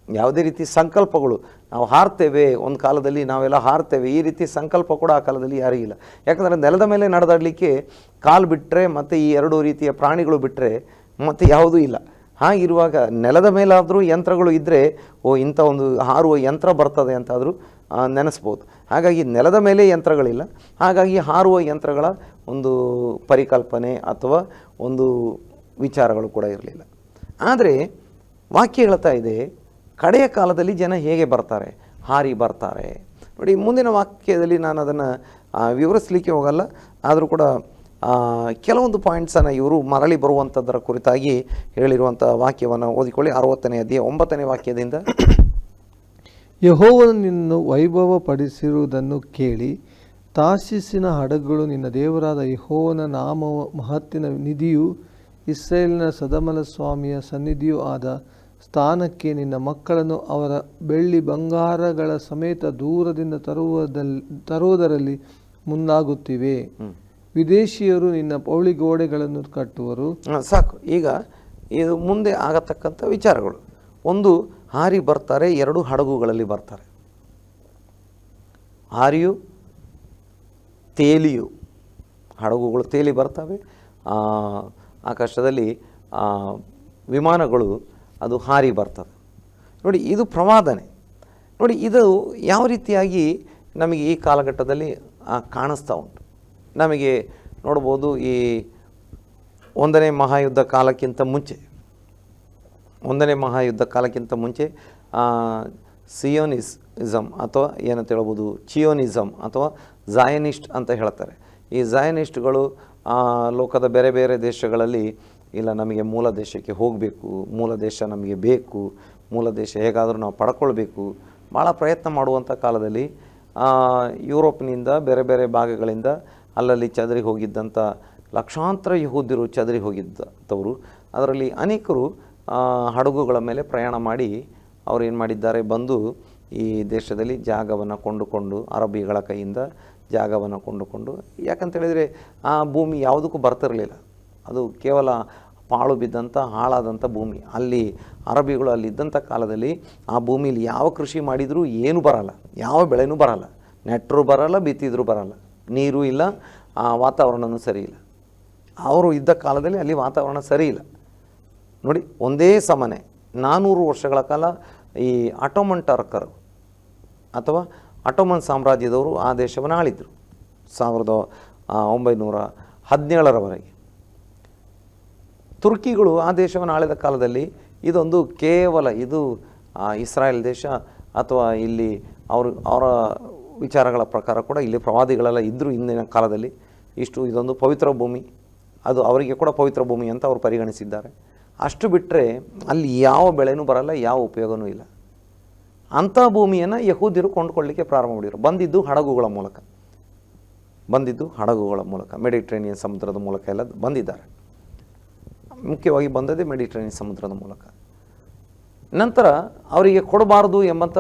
ಯಾವುದೇ ರೀತಿ ಸಂಕಲ್ಪಗಳು. ನಾವು ಹಾರ್ತೇವೆ, ಒಂದು ಕಾಲದಲ್ಲಿ ನಾವೆಲ್ಲ ಹಾರ್ತೇವೆ, ಈ ರೀತಿ ಸಂಕಲ್ಪ ಕೂಡ ಆ ಕಾಲದಲ್ಲಿ ಯಾರಿಗಿಲ್ಲ ಯಾಕಂದರೆ ನೆಲದ ಮೇಲೆ ನಡೆದಾಡಲಿಕ್ಕೆ ಕಾಲು ಬಿಟ್ಟರೆ ಮತ್ತು ಈ ಎರಡು ರೀತಿಯ ಪ್ರಾಣಿಗಳು ಬಿಟ್ಟರೆ ಮತ್ತು ಯಾವುದೂ ಇಲ್ಲ. ಹಾಗಿರುವಾಗ ನೆಲದ ಮೇಲಾದರೂ ಯಂತ್ರಗಳು ಇದ್ದರೆ ಓ, ಇಂಥ ಒಂದು ಹಾರುವ ಯಂತ್ರ ಬರ್ತದೆ ಅಂತಾದರೂ ನೆನೆಸ್ಬೋದು. ಹಾಗಾಗಿ ನೆಲದ ಮೇಲೆ ಯಂತ್ರಗಳಿಲ್ಲ. ಹಾಗಾಗಿ ಹಾರುವ ಯಂತ್ರಗಳ ಒಂದು ಪರಿಕಲ್ಪನೆ ಅಥವಾ ಒಂದು ವಿಚಾರಗಳು ಕೂಡ ಇರಲಿಲ್ಲ. ಆದರೆ, ವಾಕ್ಯ ಹೇಳ್ತಾ ಇದೆ, ಕಡೆಯ ಕಾಲದಲ್ಲಿ ಜನ ಹೇಗೆ ಬರ್ತಾರೆ? ಹಾರಿ ಬರ್ತಾರೆ. ನೋಡಿ, ಮುಂದಿನ ವಾಕ್ಯದಲ್ಲಿ ನಾನು ಅದನ್ನು ವಿವರಿಸಲಿಕ್ಕೆ ಹೋಗಲ್ಲ. ಆದರೂ ಕೂಡ ಕೆಲವೊಂದು ಪಾಯಿಂಟ್ಸನ್ನು ಇವರು ಮರಳಿ ಬರುವಂಥದ್ದರ ಕುರಿತಾಗಿ ಹೇಳಿರುವಂಥ ವಾಕ್ಯವನ್ನು ಓದಿಕೊಳ್ಳಿ. ಅರವತ್ತನೇ ಅಧ್ಯಾಯ ಒಂಬತ್ತನೇ ವಾಕ್ಯದಿಂದ. ಯಹೋವನು ನಿನ್ನನ್ನು ವೈಭವಪಡಿಸಿರುವುದನ್ನು ಕೇಳಿ ತಾಶಿಸಿನ ಹಡಗುಗಳು ನಿನ್ನ ದೇವರಾದ ಯಹೋವನ ನಾಮ ಮಹತ್ತಿನ ನಿಧಿಯು ಇಸ್ರೇಲಿನ ಸದಮಲ ಸ್ವಾಮಿಯ ಸನ್ನಿಧಿಯೂ ಆದ ಸ್ಥಾನಕ್ಕೆ ನಿನ್ನ ಮಕ್ಕಳನ್ನು ಅವರ ಬೆಳ್ಳಿ ಬಂಗಾರಗಳ ಸಮೇತ ದೂರದಿಂದ ತರುವುದಲ್ಲಿ ತರುವುದರಲ್ಲಿ ಮುಂದಾಗುತ್ತಿವೆ ವಿದೇಶಿಯರು ನಿನ್ನ ಪೌಳಿ ಗೋಡೆಗಳನ್ನು ಕಟ್ಟುವರು ಸಾಕು. ಈಗ ಇದು ಮುಂದೆ ಆಗತಕ್ಕಂಥ ವಿಚಾರಗಳು. ಒಂದು, ಹಾರಿ ಬರ್ತಾರೆ, ಎರಡು ಹಡಗುಗಳಲ್ಲಿ ಬರ್ತಾರೆ. ಹಾರಿಯು, ತೇಲಿಯು. ಹಡಗುಗಳು, ತೇಲಿ ಬರ್ತವೆ. ಆಕಾಶದಲ್ಲಿ ವಿಮಾನಗಳು, ಅದು ಹಾರಿ ಬರ್ತದೆ. ನೋಡಿ, ಇದು ಪ್ರವಾದನೆ. ನೋಡಿ, ಇದು ಯಾವ ರೀತಿಯಾಗಿ ನಮಗೆ ಈ ಕಾಲಘಟ್ಟದಲ್ಲಿ ಕಾಣಿಸ್ತಾ ಉಂಟು. ನಮಗೆ ನೋಡ್ಬೋದು ಈ ಒಂದನೇ ಮಹಾಯುದ್ಧ ಕಾಲಕ್ಕಿಂತ ಮುಂಚೆ, ಒಂದನೇ ಮಹಾಯುದ್ಧ ಕಾಲಕ್ಕಿಂತ ಮುಂಚೆ ಸಿಯೋನಿಸ್ ಇಸಮ್ ಅಥವಾ ಏನಂತ ಹೇಳ್ಬೋದು ಚಿಯೋನಿಸಮ್ ಅಥವಾ ಝಾಯನಿಸ್ಟ್ ಅಂತ ಹೇಳ್ತಾರೆ. ಈ ಝಾಯನಿಸ್ಟ್ಗಳು ಲೋಕದ ಬೇರೆ ಬೇರೆ ದೇಶಗಳಲ್ಲಿ, ಇಲ್ಲ ನಮಗೆ ಮೂಲ ದೇಶಕ್ಕೆ ಹೋಗಬೇಕು, ಮೂಲ ದೇಶ ನಮಗೆ ಬೇಕು, ಮೂಲ ದೇಶ ಹೇಗಾದರೂ ನಾವು ಪಡ್ಕೊಳ್ಬೇಕು, ಭಾಳ ಪ್ರಯತ್ನ ಮಾಡುವಂಥ ಕಾಲದಲ್ಲಿ ಯುರೋಪ್ನಿಂದ ಬೇರೆ ಬೇರೆ ಭಾಗಗಳಿಂದ ಅಲ್ಲಲ್ಲಿ ಚದರಿ ಹೋಗಿದ್ದಂಥ ಲಕ್ಷಾಂತರ ಯಹೂದಿರು ಚದರಿ ಹೋಗಿದ್ದಂಥವರು ಅದರಲ್ಲಿ ಅನೇಕರು ಹಡಗುಗಳ ಮೇಲೆ ಪ್ರಯಾಣ ಮಾಡಿ ಅವರು ಏನು ಮಾಡಿದ್ದಾರೆ? ಬಂದು ಈ ದೇಶದಲ್ಲಿ ಜಾಗವನ್ನು ಕೊಂಡುಕೊಂಡು ಅರಬಿಗಳ ಕೈಯಿಂದ ಜಾಗವನ್ನು ಕೊಂಡುಕೊಂಡು, ಯಾಕಂತೇಳಿದರೆ ಆ ಭೂಮಿ ಯಾವುದಕ್ಕೂ ಬರ್ತಿರಲಿಲ್ಲ. ಅದು ಕೇವಲ ಪಾಳು ಬಿದ್ದಂಥ, ಹಾಳಾದಂಥ ಭೂಮಿ. ಅಲ್ಲಿ ಅರಬಿಗಳು ಅಲ್ಲಿ ಇದ್ದಂಥ ಕಾಲದಲ್ಲಿ ಆ ಭೂಮಿಲಿ ಯಾವ ಕೃಷಿ ಮಾಡಿದರೂ ಏನೂ ಬರಲ್ಲ. ಯಾವ ಬೆಳೆನೂ ಬರಲ್ಲ. ನೆಟ್ಟರು ಬರಲ್ಲ, ಬಿತ್ತಿದ್ರು ಬರಲ್ಲ. ನೀರು ಇಲ್ಲ, ಆ, ವಾತಾವರಣನೂ ಸರಿ ಇಲ್ಲ. ಅವರು ಇದ್ದ ಕಾಲದಲ್ಲಿ ಅಲ್ಲಿ ವಾತಾವರಣ ಸರಿ ಇಲ್ಲ. ನೋಡಿ, ಒಂದೇ ಸಮನೆ ನಾನ್ನೂರು ವರ್ಷಗಳ ಕಾಲ ಈ ಆಟೋಮನ್ ಟರ್ಕರು ಅಥವಾ ಆಟೋಮನ್ ಸಾಮ್ರಾಜ್ಯದವರು ಆ ದೇಶವನ್ನು ಆಳಿದರು. ಸಾವಿರದ ಒಂಬೈನೂರ ಹದಿನೇಳರವರೆಗೆ. ತುರ್ಕಿಗಳು ಆ ದೇಶವನ್ನು ಆಳಿದ ಕಾಲದಲ್ಲಿ ಇದೊಂದು ಕೇವಲ ಇದು ಇಸ್ರಾಯೇಲ್ ದೇಶ ಅಥವಾ ಇಲ್ಲಿ ಅವರು, ಅವರ ವಿಚಾರಗಳ ಪ್ರಕಾರ ಕೂಡ ಇಲ್ಲಿ ಪ್ರವಾದಿಗಳೆಲ್ಲ ಇದ್ದರು ಇಂದಿನ ಕಾಲದಲ್ಲಿ ಇಷ್ಟು ಇದೊಂದು ಪವಿತ್ರ ಭೂಮಿ, ಅದು ಅವರಿಗೆ ಕೂಡ ಪವಿತ್ರ ಭೂಮಿ ಅಂತ ಅವರು ಪರಿಗಣಿಸಿದ್ದಾರೆ. ಅಷ್ಟು ಬಿಟ್ಟರೆ ಅಲ್ಲಿ ಯಾವ ಬೆಳೆನೂ ಬರಲ್ಲ, ಯಾವ ಉಪಯೋಗವೂ ಇಲ್ಲ. ಅಂಥ ಭೂಮಿಯನ್ನು ಯಹೂದಿರು ಕೊಂಡುಕೊಳ್ಳಲಿಕ್ಕೆ ಪ್ರಾರಂಭ ಮಾಡಿದರು. ಬಂದಿದ್ದು ಹಡಗುಗಳ ಮೂಲಕ. ಬಂದಿದ್ದು ಹಡಗುಗಳ ಮೂಲಕ. ಮೆಡಿಟ್ರೇನಿಯನ್ ಸಮುದ್ರದ ಮೂಲಕ ಎಲ್ಲ ಬಂದಿದ್ದಾರೆ. ಮುಖ್ಯವಾಗಿ ಬಂದದ್ದೇ ಮೆಡಿಟ್ರೇನಿಯನ್ ಸಮುದ್ರದ ಮೂಲಕ. ನಂತರ ಅವರಿಗೆ ಕೊಡಬಾರದು ಎಂಬಂಥ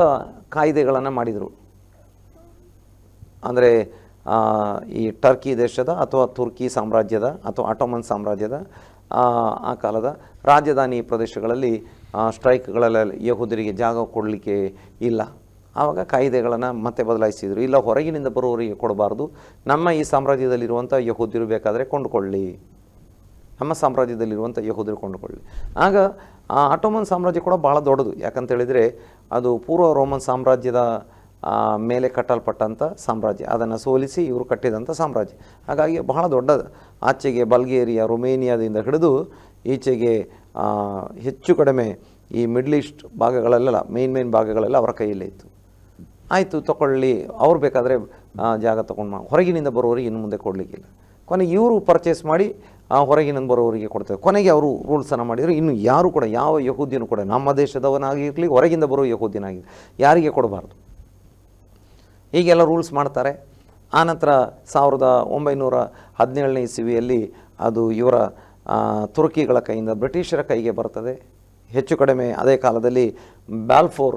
ಕಾಯ್ದೆಗಳನ್ನು ಮಾಡಿದರು. ಅಂದರೆ ಈ ಟರ್ಕಿ ದೇಶದ ಅಥವಾ ತುರ್ಕಿ ಸಾಮ್ರಾಜ್ಯದ ಅಥವಾ ಆಟೋಮನ್ ಸಾಮ್ರಾಜ್ಯದ ಆ, ಕಾಲದ ರಾಜಧಾನಿ ಪ್ರದೇಶಗಳಲ್ಲಿ ಸ್ಟ್ರೈಕ್ಗಳಲ್ಲಿ ಯಹೂದರಿಗೆ ಜಾಗ ಕೊಡಲಿಕ್ಕೆ ಇಲ್ಲ. ಆವಾಗ ಕಾಯ್ದೆಗಳನ್ನು ಮತ್ತೆ ಬದಲಾಯಿಸಿದರು. ಇಲ್ಲ ಹೊರಗಿನಿಂದ ಬರುವವರಿಗೆ ಕೊಡಬಾರ್ದು. ನಮ್ಮ ಈ ಸಾಮ್ರಾಜ್ಯದಲ್ಲಿರುವಂಥ ಯಹುದಿರು ಬೇಕಾದರೆ ಕೊಂಡುಕೊಳ್ಳಿ. ನಮ್ಮ ಸಾಮ್ರಾಜ್ಯದಲ್ಲಿರುವಂಥ ಯಹೂದರು ಕೊಂಡುಕೊಳ್ಳಿ. ಆಗ ಆ ಆಟೋಮನ್ ಸಾಮ್ರಾಜ್ಯ ಕೂಡ ಭಾಳ ದೊಡ್ಡದು. ಯಾಕಂತೇಳಿದರೆ ಅದು ಪೂರ್ವ ರೋಮನ್ ಸಾಮ್ರಾಜ್ಯದ ಮೇಲೆ ಕಟ್ಟಲ್ಪಟ್ಟಂಥ ಸಾಮ್ರಾಜ್ಯ. ಅದನ್ನು ಸೋಲಿಸಿ ಇವರು ಕಟ್ಟಿದಂಥ ಸಾಮ್ರಾಜ್ಯ. ಹಾಗಾಗಿ ಬಹಳ ದೊಡ್ಡ ಆಚೆಗೆ ಬಲ್ಗೇರಿಯಾ, ರೊಮೇನಿಯಾದಿಂದ ಹಿಡಿದು ಈಚೆಗೆ ಹೆಚ್ಚು ಕಡಿಮೆ ಈ ಮಿಡ್ಲ್ ಈಸ್ಟ್ ಭಾಗಗಳಲ್ಲೆಲ್ಲ, ಮೇನ್ ಮೇನ್ ಭಾಗಗಳೆಲ್ಲ ಅವರ ಕೈಯಲ್ಲೇ ಇತ್ತು. ಆಯಿತು ತಗೊಳ್ಳಿ ಅವ್ರು ಬೇಕಾದರೆ ಜಾಗ ತೊಗೊಂಡು ಮಾ ಹೊರಗಿನಿಂದ ಬರೋರಿಗೆ ಇನ್ನು ಮುಂದೆ ಕೊಡಲಿಕ್ಕಿಲ್ಲ. ಕೊನೆಗೆ ಇವರು ಪರ್ಚೇಸ್ ಮಾಡಿ ಹೊರಗಿನಿಂದ ಬರೋರಿಗೆ ಕೊಡ್ತಾರೆ. ಕೊನೆಗೆ ಅವರು ರೂಲ್ಸನ್ನು ಮಾಡಿದರು ಇನ್ನು ಯಾರು ಕೂಡ, ಯಾವ ಯಹೂದಿಯನ್ನು ಕೂಡ ನಮ್ಮ ದೇಶದವನಾಗಿರಲಿ, ಹೊರಗಿಂದ ಬರೋ ಯಹೂದಿನಾಗಿರಲಿ ಯಾರಿಗೆ ಕೊಡಬಾರ್ದು? ಹೀಗೆಲ್ಲ ರೂಲ್ಸ್ ಮಾಡ್ತಾರೆ. ಆನಂತರ ಸಾವಿರದ ಒಂಬೈನೂರ ಹದಿನೇಳನೇ ಇಸವಿಯಲ್ಲಿ ಅದು ಇವರ ತುರ್ಕಿಗಳ ಕೈಯಿಂದ ಬ್ರಿಟಿಷರ ಕೈಗೆ ಬರ್ತದೆ. ಹೆಚ್ಚು ಕಡಿಮೆ ಅದೇ ಕಾಲದಲ್ಲಿ ಬ್ಯಾಲ್ಫೋರ್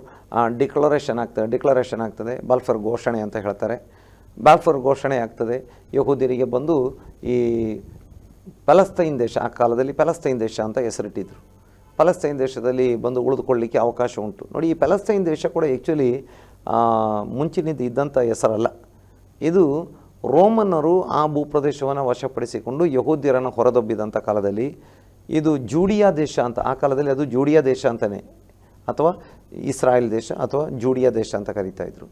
ಡಿಕ್ಲರೇಷನ್ ಆಗ್ತದೆ ಡಿಕ್ಲರೇಷನ್ ಆಗ್ತದೆ ಬಾಲ್ಫೋರ್ ಘೋಷಣೆ ಅಂತ ಹೇಳ್ತಾರೆ. ಬಾಲ್ಫೋರ್ ಘೋಷಣೆ ಆಗ್ತದೆ. ಯಹೂದಿರಿಗೆ ಬಂದು ಈ ಪಲಸ್ತೈನ್ ದೇಶ, ಆ ಕಾಲದಲ್ಲಿ ಪಲಸ್ತೈನ್ ದೇಶ ಅಂತ ಹೆಸರಿಟ್ಟಿದ್ರು. ಪಲಸ್ತೈನ್ ದೇಶದಲ್ಲಿ ಬಂದು ಉಳಿದುಕೊಳ್ಳಲಿಕ್ಕೆ ಅವಕಾಶ ಉಂಟು. ನೋಡಿ, ಈ ಪಲಸ್ತೈನ್ ದೇಶ ಕೂಡ ಆ್ಯಕ್ಚುಲಿ ಮುಂಚಿನಿಂದ ಇದ್ದಂಥ ಹೆಸರಲ್ಲ. ಇದು ರೋಮನ್ನರು ಆ ಭೂಪ್ರದೇಶವನ್ನು ವಶಪಡಿಸಿಕೊಂಡು ಯಹೂದ್ಯರನ್ನು ಹೊರದೊಬ್ಬಿದಂಥ ಕಾಲದಲ್ಲಿ, ಇದು ಜೂಡಿಯಾ ದೇಶ ಅಂತ, ಆ ಕಾಲದಲ್ಲಿ ಅದು ಜೂಡಿಯಾ ದೇಶ ಅಂತಲೇ ಅಥವಾ ಇಸ್ರಾಯೇಲ್ ದೇಶ ಅಥವಾ ಜೂಡಿಯಾ ದೇಶ ಅಂತ ಕರೀತಾ ಇದ್ರು.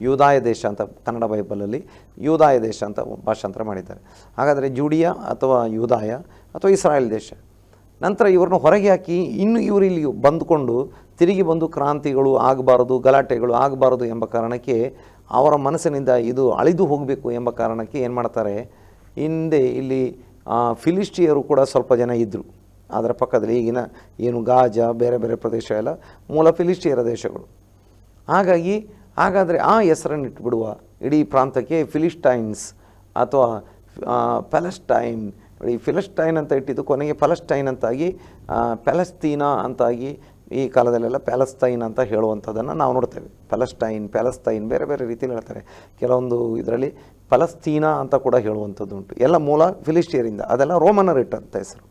ಯೂದಾಯ ದೇಶ ಅಂತ ಕನ್ನಡ ಬೈಬಲಲ್ಲಿ ಯೂದಾಯ ದೇಶ ಅಂತ ಭಾಷಾಂತರ ಮಾಡಿದ್ದಾರೆ. ಹಾಗಾದರೆ ಜೂಡಿಯಾ ಅಥವಾ ಯೂದಾಯ ಅಥವಾ ಇಸ್ರಾಯೇಲ್ ದೇಶ, ನಂತರ ಇವ್ರನ್ನ ಹೊರಗೆ ಹಾಕಿ ಇನ್ನು ಇವರು ಇಲ್ಲಿ ಬಂದುಕೊಂಡು ತಿರುಗಿ ಬಂದು ಕ್ರಾಂತಿಗಳು ಆಗಬಾರದು, ಗಲಾಟೆಗಳು ಆಗಬಾರದು ಎಂಬ ಕಾರಣಕ್ಕೆ ಅವರ ಮನಸ್ಸಿನಿಂದ ಇದು ಅಳಿದು ಹೋಗಬೇಕು ಎಂಬ ಕಾರಣಕ್ಕೆ ಏನು ಮಾಡ್ತಾರೆ? ಹಿಂದೆ ಇಲ್ಲಿ ಫಿಲಿಸ್ಟಿಯರು ಕೂಡ ಸ್ವಲ್ಪ ಜನ ಇದ್ದರು ಅದರ ಪಕ್ಕದಲ್ಲಿ ಈಗಿನ ಏನು ಗಾಜಾ, ಬೇರೆ ಬೇರೆ ಪ್ರದೇಶ ಎಲ್ಲ ಮೂಲ ಫಿಲಿಸ್ಟಿಯರ ದೇಶಗಳು. ಹಾಗಾಗಿ, ಹಾಗಾದರೆ ಆ ಹೆಸರನ್ನು ಇಟ್ಬಿಡುವ ಇಡೀ ಪ್ರಾಂತಕ್ಕೆ ಫಿಲಿಸ್ಟೈನ್ಸ್ ಅಥವಾ ಪ್ಯಾಲೆಸ್ಟೈನ್, ಈ ಫಿಲಸ್ಟೈನ್ ಅಂತ ಇಟ್ಟಿದ್ದು ಕೊನೆಗೆ ಪ್ಯಾಲೆಸ್ಟೈನ್ ಅಂತಾಗಿ ಪ್ಯಾಲೆಸ್ತೀನಾ ಅಂತಾಗಿ ಈ ಕಾಲದಲ್ಲೆಲ್ಲ ಪ್ಯಾಲೆಸ್ತೈನ್ ಅಂತ ಹೇಳುವಂಥದ್ದನ್ನು ನಾವು ನೋಡ್ತೇವೆ. ಪ್ಯಾಲೆಸ್ಟೈನ್, ಪ್ಯಾಲೆಸ್ತೈನ್ ಬೇರೆ ಬೇರೆ ರೀತಿಯಲ್ಲಿ ಹೇಳ್ತಾರೆ. ಕೆಲವೊಂದು ಇದರಲ್ಲಿ ಫಲಸ್ತೀನಾ ಅಂತ ಕೂಡ ಹೇಳುವಂಥದ್ದು ಉಂಟು. ಎಲ್ಲ ಮೂಲ ಫಿಲಿಸ್ಟಿಯರಿಂದ, ಅದೆಲ್ಲ ರೋಮನರ್ ಅಂತ ಹೆಸರು.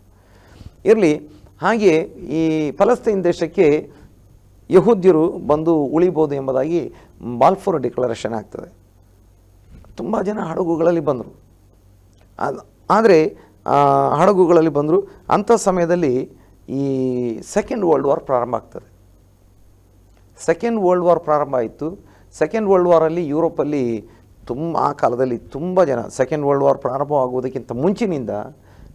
ಇರಲಿ, ಹಾಗೆ ಈ ಫಲಸ್ತೀನ್ ದೇಶಕ್ಕೆ ಯಹೂದ್ಯರು ಬಂದು ಉಳಿಬೋದು ಎಂಬುದಾಗಿ ಬಾಲ್ಫೋರ್ ಡಿಕ್ಲರೇಷನ್ ಆಗ್ತದೆ. ತುಂಬ ಜನ ಹಡಗುಗಳಲ್ಲಿ ಬಂದರು. ಆದರೆ ಹಡಗುಗಳಲ್ಲಿ ಬಂದರು. ಅಂಥ ಸಮಯದಲ್ಲಿ ಈ ಸೆಕೆಂಡ್ ವರ್ಲ್ಡ್ ವಾರ್ ಪ್ರಾರಂಭ ಆಗ್ತದೆ. ಸೆಕೆಂಡ್ ವರ್ಲ್ಡ್ ವಾರ್ ಪ್ರಾರಂಭ ಆಯಿತು. ಸೆಕೆಂಡ್ ವರ್ಲ್ಡ್ ವಾರಲ್ಲಿ ಯುರೋಪಲ್ಲಿ ತುಂಬ ಆ ಕಾಲದಲ್ಲಿ ತುಂಬ ಜನ ಸೆಕೆಂಡ್ ವರ್ಲ್ಡ್ ವಾರ್ ಪ್ರಾರಂಭವಾಗುವುದಕ್ಕಿಂತ ಮುಂಚಿನಿಂದ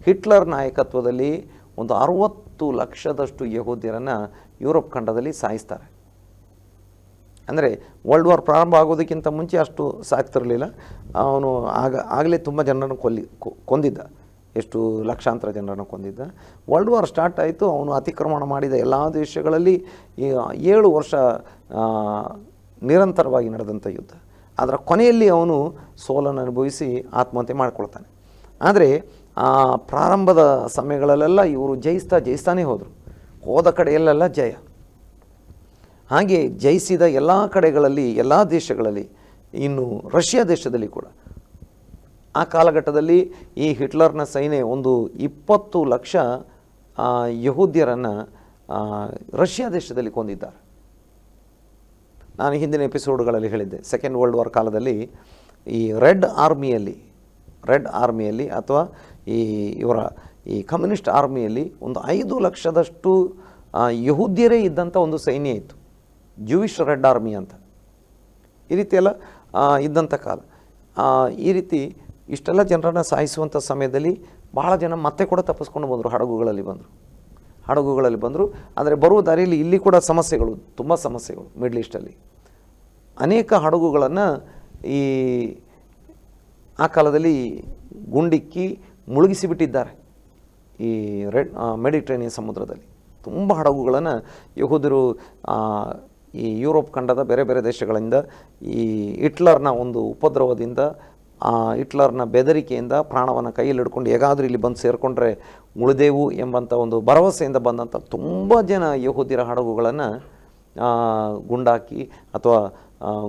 ಹಿಟ್ಲರ್ ನಾಯಕತ್ವದಲ್ಲಿ ಒಂದು ಅರುವತ್ತು ಲಕ್ಷದಷ್ಟು ಯಹೂದ್ಯರನ್ನು ಯುರೋಪ್ ಖಂಡದಲ್ಲಿ ಸಾಯಿಸ್ತಾರೆ. ಅಂದರೆ ವರ್ಲ್ಡ್ ವಾರ್ ಪ್ರಾರಂಭ ಆಗೋದಕ್ಕಿಂತ ಮುಂಚೆ ಅಷ್ಟು ಸಾಕ್ತಿರಲಿಲ್ಲ ಅವನು ಆಗ, ಆಗಲೇ ತುಂಬ ಜನರನ್ನು ಕೊಲ್ಲಿ ಕೊಂದಿದ್ದ. ಎಷ್ಟು ಲಕ್ಷಾಂತರ ಜನರನ್ನು ಕೊಂದಿದ್ದ. ವರ್ಲ್ಡ್ ವಾರ್ ಸ್ಟಾರ್ಟ್ ಆಯಿತು, ಅವನು ಅತಿಕ್ರಮಣ ಮಾಡಿದ ಎಲ್ಲ ದೇಶಗಳಲ್ಲಿ ಏಳು ವರ್ಷ ನಿರಂತರವಾಗಿ ನಡೆದಂಥ ಯುದ್ಧ. ಅದರ ಕೊನೆಯಲ್ಲಿ ಅವನು ಸೋಲನ್ನು ಅನುಭವಿಸಿ ಆತ್ಮಹತ್ಯೆ ಮಾಡ್ಕೊಳ್ತಾನೆ. ಆದರೆ, ಆ ಪ್ರಾರಂಭದ ಸಮಯಗಳಲ್ಲೆಲ್ಲ ಇವರು ಜಯಿಸ್ತಾ ಜಯಿಸ್ತಾನೇ ಹೋದರು. ಹೋದ ಕಡೆಯಲ್ಲೆಲ್ಲ ಜಯ. ಹಾಗೆ ಜಯಿಸಿದ ಎಲ್ಲ ಕಡೆಗಳಲ್ಲಿ, ಎಲ್ಲ ದೇಶಗಳಲ್ಲಿ, ಇನ್ನು ರಷ್ಯಾ ದೇಶದಲ್ಲಿ ಕೂಡ. ಆ ಕಾಲಘಟ್ಟದಲ್ಲಿ ಈ ಹಿಟ್ಲರ್ನ ಸೈನ್ಯ ಒಂದು ಇಪ್ಪತ್ತು ಲಕ್ಷ ಯಹೂದ್ಯರನ್ನು ರಷ್ಯಾ ದೇಶದಲ್ಲಿ ಕೊಂದಿದ್ದಾರೆ. ನಾನು ಹಿಂದಿನ ಎಪಿಸೋಡ್ಗಳಲ್ಲಿ ಹೇಳಿದ್ದೆ, ಸೆಕೆಂಡ್ ವರ್ಲ್ಡ್ ವಾರ್ ಕಾಲದಲ್ಲಿ ಈ ರೆಡ್ ಆರ್ಮಿಯಲ್ಲಿ ರೆಡ್ ಆರ್ಮಿಯಲ್ಲಿ ಅಥವಾ ಈ ಇವರ ಈ ಕಮ್ಯುನಿಸ್ಟ್ ಆರ್ಮಿಯಲ್ಲಿ ಒಂದು ಐದು ಲಕ್ಷದಷ್ಟು ಯಹೂದ್ಯರೇ ಇದ್ದಂಥ ಒಂದು ಸೈನ್ಯ ಇತ್ತು. ಜೂಯಿಷ್ ರೆಡ್ ಆರ್ಮಿ ಅಂತ. ಈ ರೀತಿಯೆಲ್ಲ ಇದ್ದಂಥ ಕಾಲ. ಈ ರೀತಿ ಇಷ್ಟೆಲ್ಲ ಜನರನ್ನು ಸಾಯಿಸುವಂಥ ಸಮಯದಲ್ಲಿ ಬಹಳ ಜನ ಮತ್ತೆ ಕೂಡ ತಪ್ಪಿಸ್ಕೊಂಡು ಬಂದರು, ಹಡಗುಗಳಲ್ಲಿ ಬಂದರು. ಹಡಗುಗಳಲ್ಲಿ ಬಂದರು. ಆದರೆ ಬರುವ ದಾರಿಯಲ್ಲಿ ಇಲ್ಲಿ ಕೂಡ ಸಮಸ್ಯೆಗಳು, ತುಂಬ ಸಮಸ್ಯೆಗಳು ಮಿಡ್ಲ್ ಈಸ್ಟಲ್ಲಿ ಅನೇಕ ಹಡಗುಗಳನ್ನು ಈ, ಆ ಕಾಲದಲ್ಲಿ ಗುಂಡಿಕ್ಕಿ ಮುಳುಗಿಸಿಬಿಟ್ಟಿದ್ದಾರೆ ಈ ರೆಡ್ ಮೆಡಿಟ್ರೇನಿಯನ್ ಸಮುದ್ರದಲ್ಲಿ. ತುಂಬ ಹಡಗುಗಳನ್ನು ಯಹೂದರು ಈ ಯುರೋಪ್ ಖಂಡದ ಬೇರೆ ಬೇರೆ ದೇಶಗಳಿಂದ ಈ ಹಿಟ್ಲರ್ನ ಒಂದು ಉಪದ್ರವದಿಂದ ಹಿಟ್ಲರ್ನ ಬೆದರಿಕೆಯಿಂದ ಪ್ರಾಣವನ್ನು ಕೈಯಲ್ಲಿ ಹಿಡ್ಕೊಂಡು ಹೇಗಾದರೂ ಇಲ್ಲಿ ಬಂದು ಸೇರಿಕೊಂಡ್ರೆ ಉಳಿದೆವು ಎಂಬಂಥ ಒಂದು ಭರವಸೆಯಿಂದ ಬಂದಂಥ ತುಂಬ ಜನ ಯಹೂದಿರ ಹಡಗುಗಳನ್ನು ಗುಂಡಾಕಿ ಅಥವಾ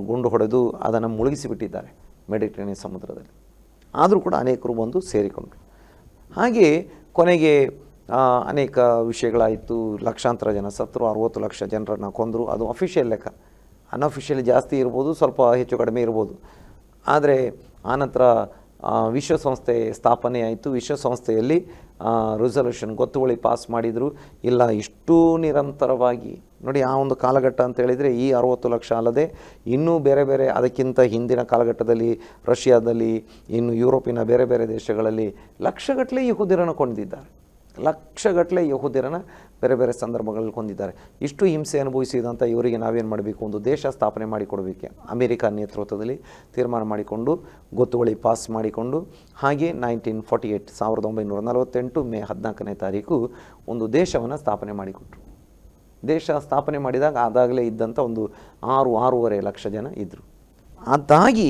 ಗುಂಡು ಹೊಡೆದು ಅದನ್ನು ಮುಳುಗಿಸಿಬಿಟ್ಟಿದ್ದಾರೆ ಮೆಡಿಟ್ರೇನಿಯನ್ ಸಮುದ್ರದಲ್ಲಿ. ಆದರೂ ಕೂಡ ಅನೇಕರು ಬಂದು ಸೇರಿಕೊಂಡರು. ಹಾಗೆ ಕೊನೆಗೆ ಅನೇಕ ವಿಷಯಗಳಾಯಿತು. ಲಕ್ಷಾಂತರ ಜನ ಸತ್ತರು ಅರುವತ್ತು ಲಕ್ಷ ಜನರನ್ನು ಕೊಂದರು. ಅದು ಅಫಿಷಿಯಲ್ ಲೆಕ್ಕ. ಅನ್ಅಫಿಷಿಯಲ್ ಜಾಸ್ತಿ ಇರ್ಬೋದು, ಸ್ವಲ್ಪ ಹೆಚ್ಚು ಕಡಿಮೆ ಇರ್ಬೋದು. ಆದರೆ ಆನಂತರ ವಿಶ್ವಸಂಸ್ಥೆ ಸ್ಥಾಪನೆ ಆಯಿತು. ವಿಶ್ವಸಂಸ್ಥೆಯಲ್ಲಿ ರೆಸಲ್ಯೂಷನ್ ಗೊತ್ತುವಳಿ ಪಾಸ್ ಮಾಡಿದರು. ಇಲ್ಲ, ಇಷ್ಟು ನಿರಂತರವಾಗಿ. ನೋಡಿ, ಆ ಒಂದು ಕಾಲಘಟ್ಟ ಅಂತ ಹೇಳಿದರೆ ಈ ಅರುವತ್ತು ಲಕ್ಷ ಅಲ್ಲದೆ ಇನ್ನೂ ಬೇರೆ ಬೇರೆ ಅದಕ್ಕಿಂತ ಹಿಂದಿನ ಕಾಲಘಟ್ಟದಲ್ಲಿ, ರಷ್ಯಾದಲ್ಲಿ, ಇನ್ನು ಯುರೋಪಿನ ಬೇರೆ ಬೇರೆ ದೇಶಗಳಲ್ಲಿ ಲಕ್ಷಗಟ್ಟಲೆ ಯಹೂದಿರನ್ನು ಕೊಂಡಿದ್ದಾರೆ ಲಕ್ಷಗಟ್ಟಲೆ ಯಹೂದಿರನ್ನು ಬೇರೆ ಬೇರೆ ಸಂದರ್ಭಗಳಲ್ಲಿ ಕೊಂದಿದ್ದಾರೆ ಇಷ್ಟು ಹಿಂಸೆ ಅನುಭವಿಸಿದಂಥ ಇವರಿಗೆ ನಾವೇನು ಮಾಡಬೇಕು? ಒಂದು ದೇಶ ಸ್ಥಾಪನೆ ಮಾಡಿಕೊಡಬೇಕೆ. ಅಮೆರಿಕ ನೇತೃತ್ವದಲ್ಲಿ ತೀರ್ಮಾನ ಮಾಡಿಕೊಂಡು, ಗೊತ್ತುವಳಿ ಪಾಸ್ ಮಾಡಿಕೊಂಡು, ಹಾಗೆ ನೈನ್ಟೀನ್ ಫಾರ್ಟಿ ಏಯ್ಟ್ ಸಾವಿರದ ಒಂಬೈನೂರ ನಲವತ್ತೆಂಟು ಮೇ ಹದಿನಾಲ್ಕನೇ ತಾರೀಕು ಒಂದು ದೇಶವನ್ನು ಸ್ಥಾಪನೆ ಮಾಡಿಕೊಟ್ರು. ದೇಶ ಸ್ಥಾಪನೆ ಮಾಡಿದಾಗ ಆದಾಗಲೇ ಇದ್ದಂಥ ಒಂದು ಆರು, ಆರೂವರೆ ಲಕ್ಷ ಜನ ಇದ್ದರು ಅದಾಗಿ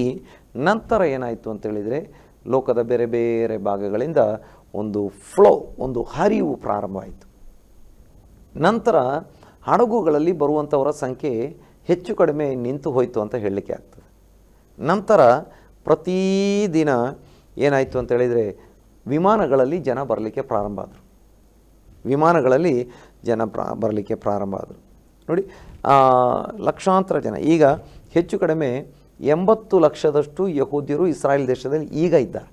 ನಂತರ ಏನಾಯಿತು ಅಂತೇಳಿದರೆ ಲೋಕದ ಬೇರೆ ಬೇರೆ ಭಾಗಗಳಿಂದ ಒಂದು ಫ್ಲೋ ಒಂದು ಹರಿವು ಪ್ರಾರಂಭ ಆಯಿತು ನಂತರ ಹಡಗುಗಳಲ್ಲಿ ಬರುವಂಥವರ ಸಂಖ್ಯೆ ಹೆಚ್ಚು ಕಡಿಮೆ ನಿಂತು ಹೋಯಿತು ಅಂತ ಹೇಳಲಿಕ್ಕೆ ಆಗ್ತದೆ. ನಂತರ ಪ್ರತಿದಿನ ಏನಾಯಿತು ಅಂತ ಹೇಳಿದರೆ ವಿಮಾನಗಳಲ್ಲಿ ಜನ ಬರಲಿಕ್ಕೆ ಪ್ರಾರಂಭ ಆದರು. ವಿಮಾನಗಳಲ್ಲಿ ಜನ ಬರಲಿಕ್ಕೆ ಪ್ರಾರಂಭ ಆದರು. ನೋಡಿ ಲಕ್ಷಾಂತರ ಜನ. ಈಗ ಹೆಚ್ಚು ಕಡಿಮೆ ಎಂಬತ್ತು ಲಕ್ಷದಷ್ಟು ಯಹೂದ್ಯರು ಇಸ್ರಾಯೇಲ್ ದೇಶದಲ್ಲಿ ಈಗ ಇದ್ದಾರೆ.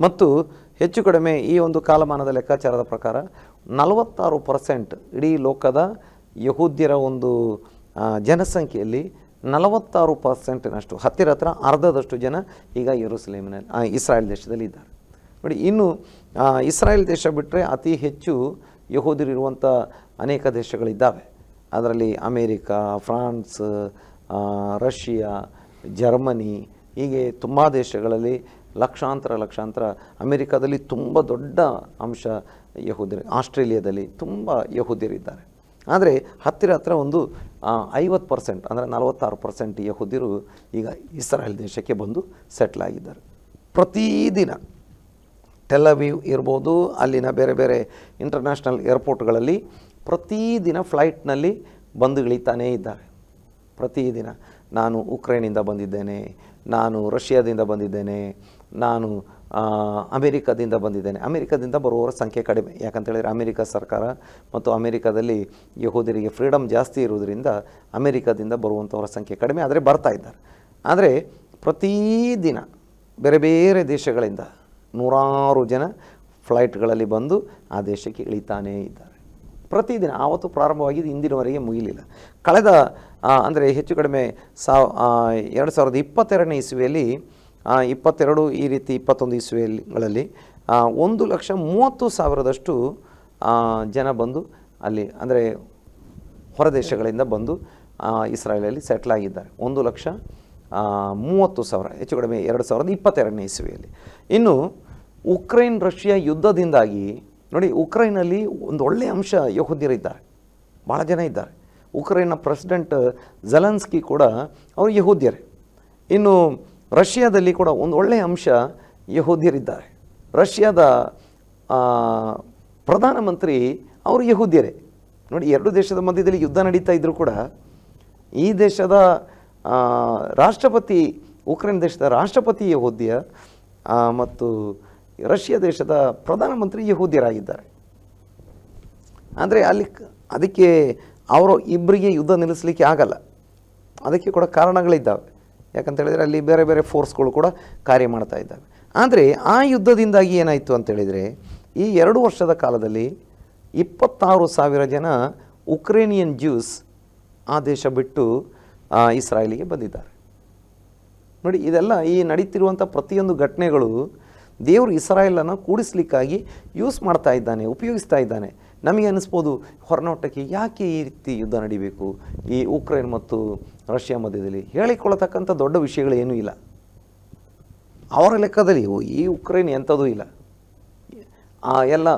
ಮತ್ತು ಹೆಚ್ಚು ಕಡಿಮೆ ಈ ಒಂದು ಕಾಲಮಾನದ ಲೆಕ್ಕಾಚಾರದ ಪ್ರಕಾರ ನಲವತ್ತಾರು ಪರ್ಸೆಂಟ್ ಇಡೀ ಲೋಕದ ಯಹೂದ್ಯರ ಒಂದು ಜನಸಂಖ್ಯೆಯಲ್ಲಿ ನಲವತ್ತಾರು ಪರ್ಸೆಂಟಿನಷ್ಟು, ಹತ್ತಿರ ಹತ್ತಿರ ಅರ್ಧದಷ್ಟು ಜನ ಈಗ ಯೆರೂಸಲೇಮಿನಲ್ಲಿ ಇಸ್ರಾಯೇಲ್ ದೇಶದಲ್ಲಿ ಇದ್ದಾರೆ. ನೋಡಿ, ಇನ್ನು ಇಸ್ರಾಯೇಲ್ ದೇಶ ಬಿಟ್ಟರೆ ಅತಿ ಹೆಚ್ಚು ಯಹೂದಿರಿರುವಂಥ ಅನೇಕ ದೇಶಗಳಿದ್ದಾವೆ. ಅದರಲ್ಲಿ ಅಮೇರಿಕಾ, ಫ್ರಾನ್ಸ್ ರಷ್ಯಾ, ಜರ್ಮನಿ, ಹೀಗೆ ತುಂಬ ದೇಶಗಳಲ್ಲಿ ಲಕ್ಷಾಂತರ ಲಕ್ಷಾಂತರ ಅಮೇರಿಕಾದಲ್ಲಿ ತುಂಬ ದೊಡ್ಡ ಅಂಶ ಯಹೂದ್ಯರು, ಆಸ್ಟ್ರೇಲಿಯಾದಲ್ಲಿ ತುಂಬ ಯಹೂದಿರಿದ್ದಾರೆ ಆದರೆ ಹತ್ತಿರ ಹತ್ತಿರ ಒಂದು ಐವತ್ತು ಪರ್ಸೆಂಟ್ ಅಂದರೆ ನಲವತ್ತಾರು ಪರ್ಸೆಂಟ್ ಯಹೂದಿರು ಈಗ ಇಸ್ರಾಯೇಲ್ ದೇಶಕ್ಕೆ ಬಂದು ಸೆಟ್ಲ್ ಆಗಿದ್ದಾರೆ. ಪ್ರತಿದಿನ ಟೆಲವೀವ್ ಇರ್ಬೋದು, ಅಲ್ಲಿನ ಬೇರೆ ಬೇರೆ ಇಂಟರ್ನ್ಯಾಷನಲ್ ಏರ್ಪೋರ್ಟ್ಗಳಲ್ಲಿ ಪ್ರತಿದಿನ ಫ್ಲೈಟ್ನಲ್ಲಿ ಬಂದು ಇಳಿತಾನೇ ಇದ್ದಾರೆ. ಪ್ರತಿದಿನ ನಾನು ಉಕ್ರೇನಿಂದ ಬಂದಿದ್ದೇನೆ, ನಾನು ರಷ್ಯಾದಿಂದ ಬಂದಿದ್ದೇನೆ ನಾನು ಅಮೆರಿಕದಿಂದ ಬಂದಿದ್ದೇನೆ. ಅಮೇರಿಕಾದಿಂದ ಬರುವವರ ಸಂಖ್ಯೆ ಕಡಿಮೆ. ಯಾಕಂತ ಹೇಳಿದರೆ ಅಮೇರಿಕ ಸರ್ಕಾರ ಮತ್ತು ಅಮೇರಿಕಾದಲ್ಲಿ ಯಹೂದರಿಗೆ ಫ್ರೀಡಮ್ ಜಾಸ್ತಿ ಇರುವುದರಿಂದ ಅಮೇರಿಕಾದಿಂದ ಬರುವಂಥವರ ಸಂಖ್ಯೆ ಕಡಿಮೆ. ಆದರೆ ಬರ್ತಾ ಇದ್ದಾರೆ. ಆದರೆ ಪ್ರತಿದಿನ ಬೇರೆ ಬೇರೆ ದೇಶಗಳಿಂದ ನೂರಾರು ಜನ ಫ್ಲೈಟ್ಗಳಲ್ಲಿ ಬಂದು ಆ ದೇಶಕ್ಕೆ ಇಳಿತಾನೇ ಇದ್ದಾರೆ. ಪ್ರತಿದಿನ ಆವತ್ತು ಪ್ರಾರಂಭವಾಗಿದ್ದು ಇಂದಿನವರೆಗೆ ಮುಗಿಲಿಲ್ಲ. ಕಳೆದ ಅಂದರೆ ಹೆಚ್ಚು ಕಡಿಮೆ ಸಾವ್ ಎರಡು ಸಾವಿರದ ಇಪ್ಪತ್ತೆರಡನೇ ಇಸ್ವಿಯಲ್ಲಿ ಇಪ್ಪತ್ತೆರಡು ಈ ರೀತಿ ಇಪ್ಪತ್ತೊಂದು ಇಸ್ವಿಗಳಲ್ಲಿ ಒಂದು ಲಕ್ಷ ಮೂವತ್ತು ಸಾವಿರದಷ್ಟು ಜನ ಬಂದು ಅಲ್ಲಿ, ಅಂದರೆ ಹೊರದೇಶಗಳಿಂದ ಬಂದು ಇಸ್ರಾಯೇಲಲ್ಲಿ ಸೆಟ್ಲ್ ಆಗಿದ್ದಾರೆ. ಒಂದು ಲಕ್ಷ ಮೂವತ್ತು ಸಾವಿರ, ಹೆಚ್ಚು ಕಡಿಮೆ ಎರಡು ಸಾವಿರದ ಇಪ್ಪತ್ತೆರಡನೇ ಇಸ್ವಿಯಲ್ಲಿ. ಇನ್ನು ಉಕ್ರೈನ್ ರಷ್ಯಾ ಯುದ್ಧದಿಂದಾಗಿ, ನೋಡಿ, ಉಕ್ರೈನಲ್ಲಿ ಒಂದು ಒಳ್ಳೆಯ ಅಂಶ ಯಹೂದ್ಯರಿದ್ದಾರೆ ಭಾಳ ಜನ ಇದ್ದಾರೆ. ಉಕ್ರೈನ್ನ ಪ್ರೆಸಿಡೆಂಟ್, ಝಲನ್ಸ್ಕಿ ಕೂಡ ಅವರು ಯಹೂದ್ಯರೇ. ಇನ್ನು ರಷ್ಯಾದಲ್ಲಿ ಕೂಡ ಒಂದು ಒಳ್ಳೆಯ ಅಂಶ ಯಹೂದ್ಯರಿದ್ದಾರೆ. ರಷ್ಯಾದ ಪ್ರಧಾನಮಂತ್ರಿ ಅವರು ಯಹೂದ್ಯರೇ. ನೋಡಿ, ಎರಡು ದೇಶದ ಮಧ್ಯದಲ್ಲಿ ಯುದ್ಧ ನಡೀತಾ ಇದ್ದರೂ ಕೂಡ ಈ ದೇಶದ ರಾಷ್ಟ್ರಪತಿ, ಉಕ್ರೇನ್ ದೇಶದ ರಾಷ್ಟ್ರಪತಿ ಯಹೂದ್ಯ ಮತ್ತು ರಷ್ಯಾ ದೇಶದ ಪ್ರಧಾನಮಂತ್ರಿ ಯಹೂದ್ಯರಾಗಿದ್ದಾರೆ. ಆದರೆ ಅಲ್ಲಿ ಅದಕ್ಕೆ ಅವರು ಇಬ್ಬರಿಗೆ ಯುದ್ಧ ನಿಲ್ಲಿಸಲಿಕ್ಕೆ ಆಗಲ್ಲ. ಅದಕ್ಕೆ ಕೂಡ ಕಾರಣಗಳಿದ್ದಾವೆ. ಯಾಕಂತ ಹೇಳಿದರೆ ಅಲ್ಲಿ ಬೇರೆ ಬೇರೆ ಫೋರ್ಸ್ಗಳು ಕೂಡ ಕಾರ್ಯ ಮಾಡ್ತಾ ಇದ್ದಾವೆ. ಆದರೆ ಆ ಯುದ್ಧದಿಂದಾಗಿ ಏನಾಯಿತು ಅಂತೇಳಿದರೆ ಈ ಎರಡು ವರ್ಷದ ಕಾಲದಲ್ಲಿ ಇಪ್ಪತ್ತಾರು ಸಾವಿರ ಜನ ಉಕ್ರೇನಿಯನ್ ಜ್ಯೂಸ್ ಆ ದೇಶ ಬಿಟ್ಟು ಇಸ್ರಾಯೇಲಿಗೆ ಬಂದಿದ್ದಾರೆ. ನೋಡಿ, ಇದೆಲ್ಲ ಈ ನಡೀತಿರುವಂಥ ಪ್ರತಿಯೊಂದು ಘಟನೆಗಳು ದೇವರು ಇಸ್ರಾಯೇಲನ್ನು ಕೂಡಿಸ್ಲಿಕ್ಕಾಗಿ ಯೂಸ್ ಮಾಡ್ತಾ ಇದ್ದಾನೆ, ಉಪಯೋಗಿಸ್ತಾ ಇದ್ದಾನೆ. ನಮಗೆ ಅನಿಸ್ಬೋದು ಹೊರನೋಟಕ್ಕೆ ಯಾಕೆ ಈ ರೀತಿ ಯುದ್ಧ ನಡಿಬೇಕು? ಈ ಉಕ್ರೇನ್ ಮತ್ತು ರಷ್ಯಾ ಮಧ್ಯದಲ್ಲಿ ಹೇಳಿಕೊಳ್ಳತಕ್ಕಂಥ ದೊಡ್ಡ ವಿಷಯಗಳೇನೂ ಇಲ್ಲ. ಅವರ ಲೆಕ್ಕದಲ್ಲಿ ಈ ಉಕ್ರೇನ್ ಎಂಥದೂ ಇಲ್ಲ. ಆ ಎಲ್ಲ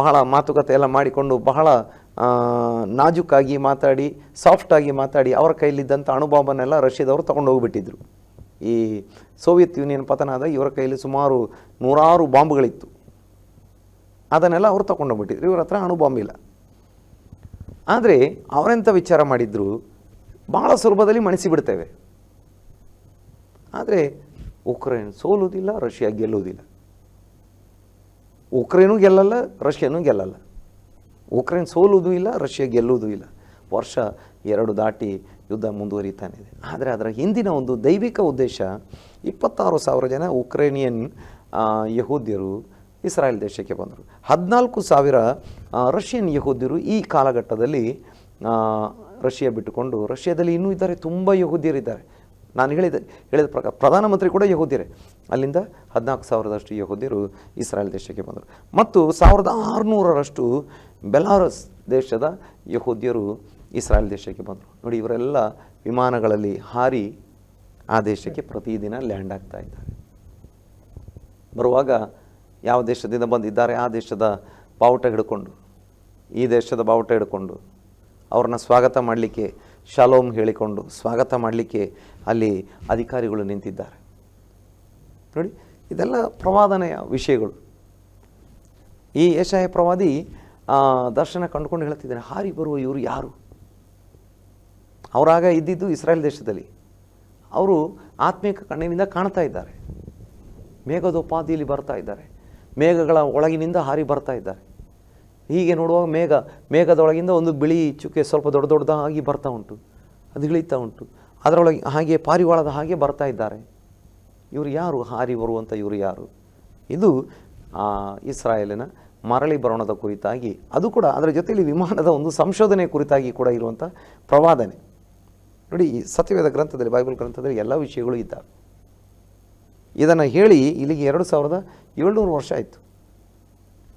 ಬಹಳ ಮಾತುಕತೆ ಎಲ್ಲ ಮಾಡಿಕೊಂಡು ಬಹಳ ನಾಜುಕಾಗಿ ಮಾತಾಡಿ, ಸಾಫ್ಟಾಗಿ ಮಾತಾಡಿ ಅವರ ಕೈಲಿದ್ದಂಥ ಅಣುಬಾಂಬನ್ನೆಲ್ಲ ರಷ್ಯಾದವರು ತಗೊಂಡು ಹೋಗ್ಬಿಟ್ಟಿದ್ರು ಈ ಸೋವಿಯತ್ ಯೂನಿಯನ್ ಪತನ ಆದಾಗ ಇವರ ಕೈಯಲ್ಲಿ ಸುಮಾರು ನೂರಾರು ಬಾಂಬ್ಗಳಿತ್ತು. ಅದನ್ನೆಲ್ಲ ಅವರು ತಗೊಂಡೋಗ್ಬಿಟ್ಟಿದ್ರು ಇವ್ರ ಹತ್ರ ಅಣುಬಾಂಬ್ ಇಲ್ಲ. ಆದರೆ ಅವರೆಂಥ ವಿಚಾರ ಮಾಡಿದ್ರು? ಭಾಳ ಸುಲಭದಲ್ಲಿ ಮಣಿಸಿ ಬಿಡ್ತೇವೆ. ಆದರೆ ಉಕ್ರೇನ್ ಸೋಲುವುದಿಲ್ಲ, ರಷ್ಯಾ ಗೆಲ್ಲುವುದಿಲ್ಲ. ಉಕ್ರೇನು ಗೆಲ್ಲಲ್ಲ, ರಷ್ಯಾನೂ ಗೆಲ್ಲಲ್ಲ. ಉಕ್ರೇನ್ ಸೋಲುವುದೂ ಇಲ್ಲ, ರಷ್ಯಾ ಗೆಲ್ಲುವುದೂ ಇಲ್ಲ. ವರ್ಷ ಎರಡು ದಾಟಿ ಯುದ್ಧ ಮುಂದುವರಿತಾನಿದೆ ಆದರೆ ಅದರ ಹಿಂದಿನ ಒಂದು ದೈವಿಕ ಉದ್ದೇಶ ಇಪ್ಪತ್ತಾರು ಸಾವಿರ ಜನ ಉಕ್ರೇನಿಯನ್ ಯಹೂದ್ಯರು ಇಸ್ರಾಯೇಲ್ ದೇಶಕ್ಕೆ ಬಂದರು. ಹದಿನಾಲ್ಕು ಸಾವಿರ ರಷ್ಯನ್ ಯಹೂದ್ಯರು ಈ ಕಾಲಘಟ್ಟದಲ್ಲಿ ರಷ್ಯಾ ಬಿಟ್ಟುಕೊಂಡು, ರಷ್ಯಾದಲ್ಲಿ ಇನ್ನೂ ಇದ್ದಾರೆ, ತುಂಬ ಯಹೂದ್ಯರಿದ್ದಾರೆ. ನಾನು ಹೇಳಿದ ಹೇಳಿದ ಪ್ರಕಾರ ಪ್ರಧಾನಮಂತ್ರಿ ಕೂಡ ಯಹೂದ್ಯರೇ. ಅಲ್ಲಿಂದ ಹದಿನಾಲ್ಕು ಸಾವಿರದಷ್ಟು ಯಹೂದ್ಯರು ಇಸ್ರಾಯೇಲ್ ದೇಶಕ್ಕೆ ಬಂದರು. ಮತ್ತು ಸಾವಿರದ ಆರುನೂರರಷ್ಟು ಬೆಲಾರಸ್ ದೇಶದ ಯಹೂದ್ಯರು ಇಸ್ರಾಯೇಲ್ ದೇಶಕ್ಕೆ ಬಂದರು. ನೋಡಿ, ಇವರೆಲ್ಲ ವಿಮಾನಗಳಲ್ಲಿ ಹಾರಿ ಆ ದೇಶಕ್ಕೆ ಪ್ರತಿದಿನ ಲ್ಯಾಂಡ್ ಆಗ್ತಾ ಇದ್ದಾರೆ. ಬರುವಾಗ ಯಾವ ದೇಶದಿಂದ ಬಂದಿದ್ದಾರೆ? ಆ ದೇಶದ ಬಾವುಟ ಹಿಡ್ಕೊಂಡು, ಈ ದೇಶದ ಬಾವುಟ ಹಿಡ್ಕೊಂಡು ಅವ್ರನ್ನ ಸ್ವಾಗತ ಮಾಡಲಿಕ್ಕೆ ಶಾಲೋಮ್ ಹೇಳಿಕೊಂಡು ಸ್ವಾಗತ ಮಾಡಲಿಕ್ಕೆ ಅಲ್ಲಿ ಅಧಿಕಾರಿಗಳು ನಿಂತಿದ್ದಾರೆ. ನೋಡಿ, ಇದೆಲ್ಲ ಪ್ರವಾದನೆಯ ವಿಷಯಗಳು. ಈ ಏಷಾಯ ಪ್ರವಾದಿ ದರ್ಶನ ಕಂಡುಕೊಂಡು ಹೇಳ್ತಿದ್ದಾರೆ ಹಾರಿ ಬರುವ ಇವರು ಯಾರು? ಅವರಾಗ ಇದ್ದಿದ್ದು ಇಸ್ರಾಯೇಲ್ ದೇಶದಲ್ಲಿ. ಅವರು ಆತ್ಮಿಕ ಕಣ್ಣಿನಿಂದ ಕಾಣ್ತಾ ಇದ್ದಾರೆ. ಮೇಘದೋಪಾದಿಯಲ್ಲಿ ಬರ್ತಾ ಇದ್ದಾರೆ. ಮೇಘಗಳ ಒಳಗಿನಿಂದ ಹಾರಿ ಬರ್ತಾ ಇದ್ದಾರೆ. ಹೀಗೆ ನೋಡುವಾಗ ಮೇಘ, ಮೇಘದೊಳಗಿಂದ ಒಂದು ಬಿಳಿ ಚುಕ್ಕೆ ಸ್ವಲ್ಪ ದೊಡ್ಡ ದೊಡ್ಡದಾಗಿ ಬರ್ತಾ ಉಂಟು. ಅದು ಇಳಿತಾ ಉಂಟು. ಅದರೊಳಗೆ ಹಾಗೆ ಪಾರಿವಾಳದ ಹಾಗೆ ಬರ್ತಾ ಇದ್ದಾರೆ. ಇವರು ಯಾರು? ಹಾರಿ ಬರುವಂಥ ಇವರು ಯಾರು? ಇದು ಇಸ್ರಾಯೇಲಿನ ಮರಳಿ ಬರೋಣದ ಕುರಿತಾಗಿ, ಅದು ಕೂಡ ಅದರ ಜೊತೆಯಲ್ಲಿ ವಿಮಾನದ ಒಂದು ಸಂಶೋಧನೆ ಕುರಿತಾಗಿ ಕೂಡ ಇರುವಂಥ ಪ್ರವಾದನೆ. ನೋಡಿ, ಈ ಸತ್ಯವೇದ ಗ್ರಂಥದಲ್ಲಿ, ಬೈಬಲ್ ಗ್ರಂಥದಲ್ಲಿ ಎಲ್ಲ ವಿಷಯಗಳು ಇದ್ದಾವೆ. ಇದನ್ನು ಹೇಳಿ ಇಲ್ಲಿಗೆ ಎರಡು ಸಾವಿರದ ಏಳ್ನೂರು ವರ್ಷ ಆಯಿತು.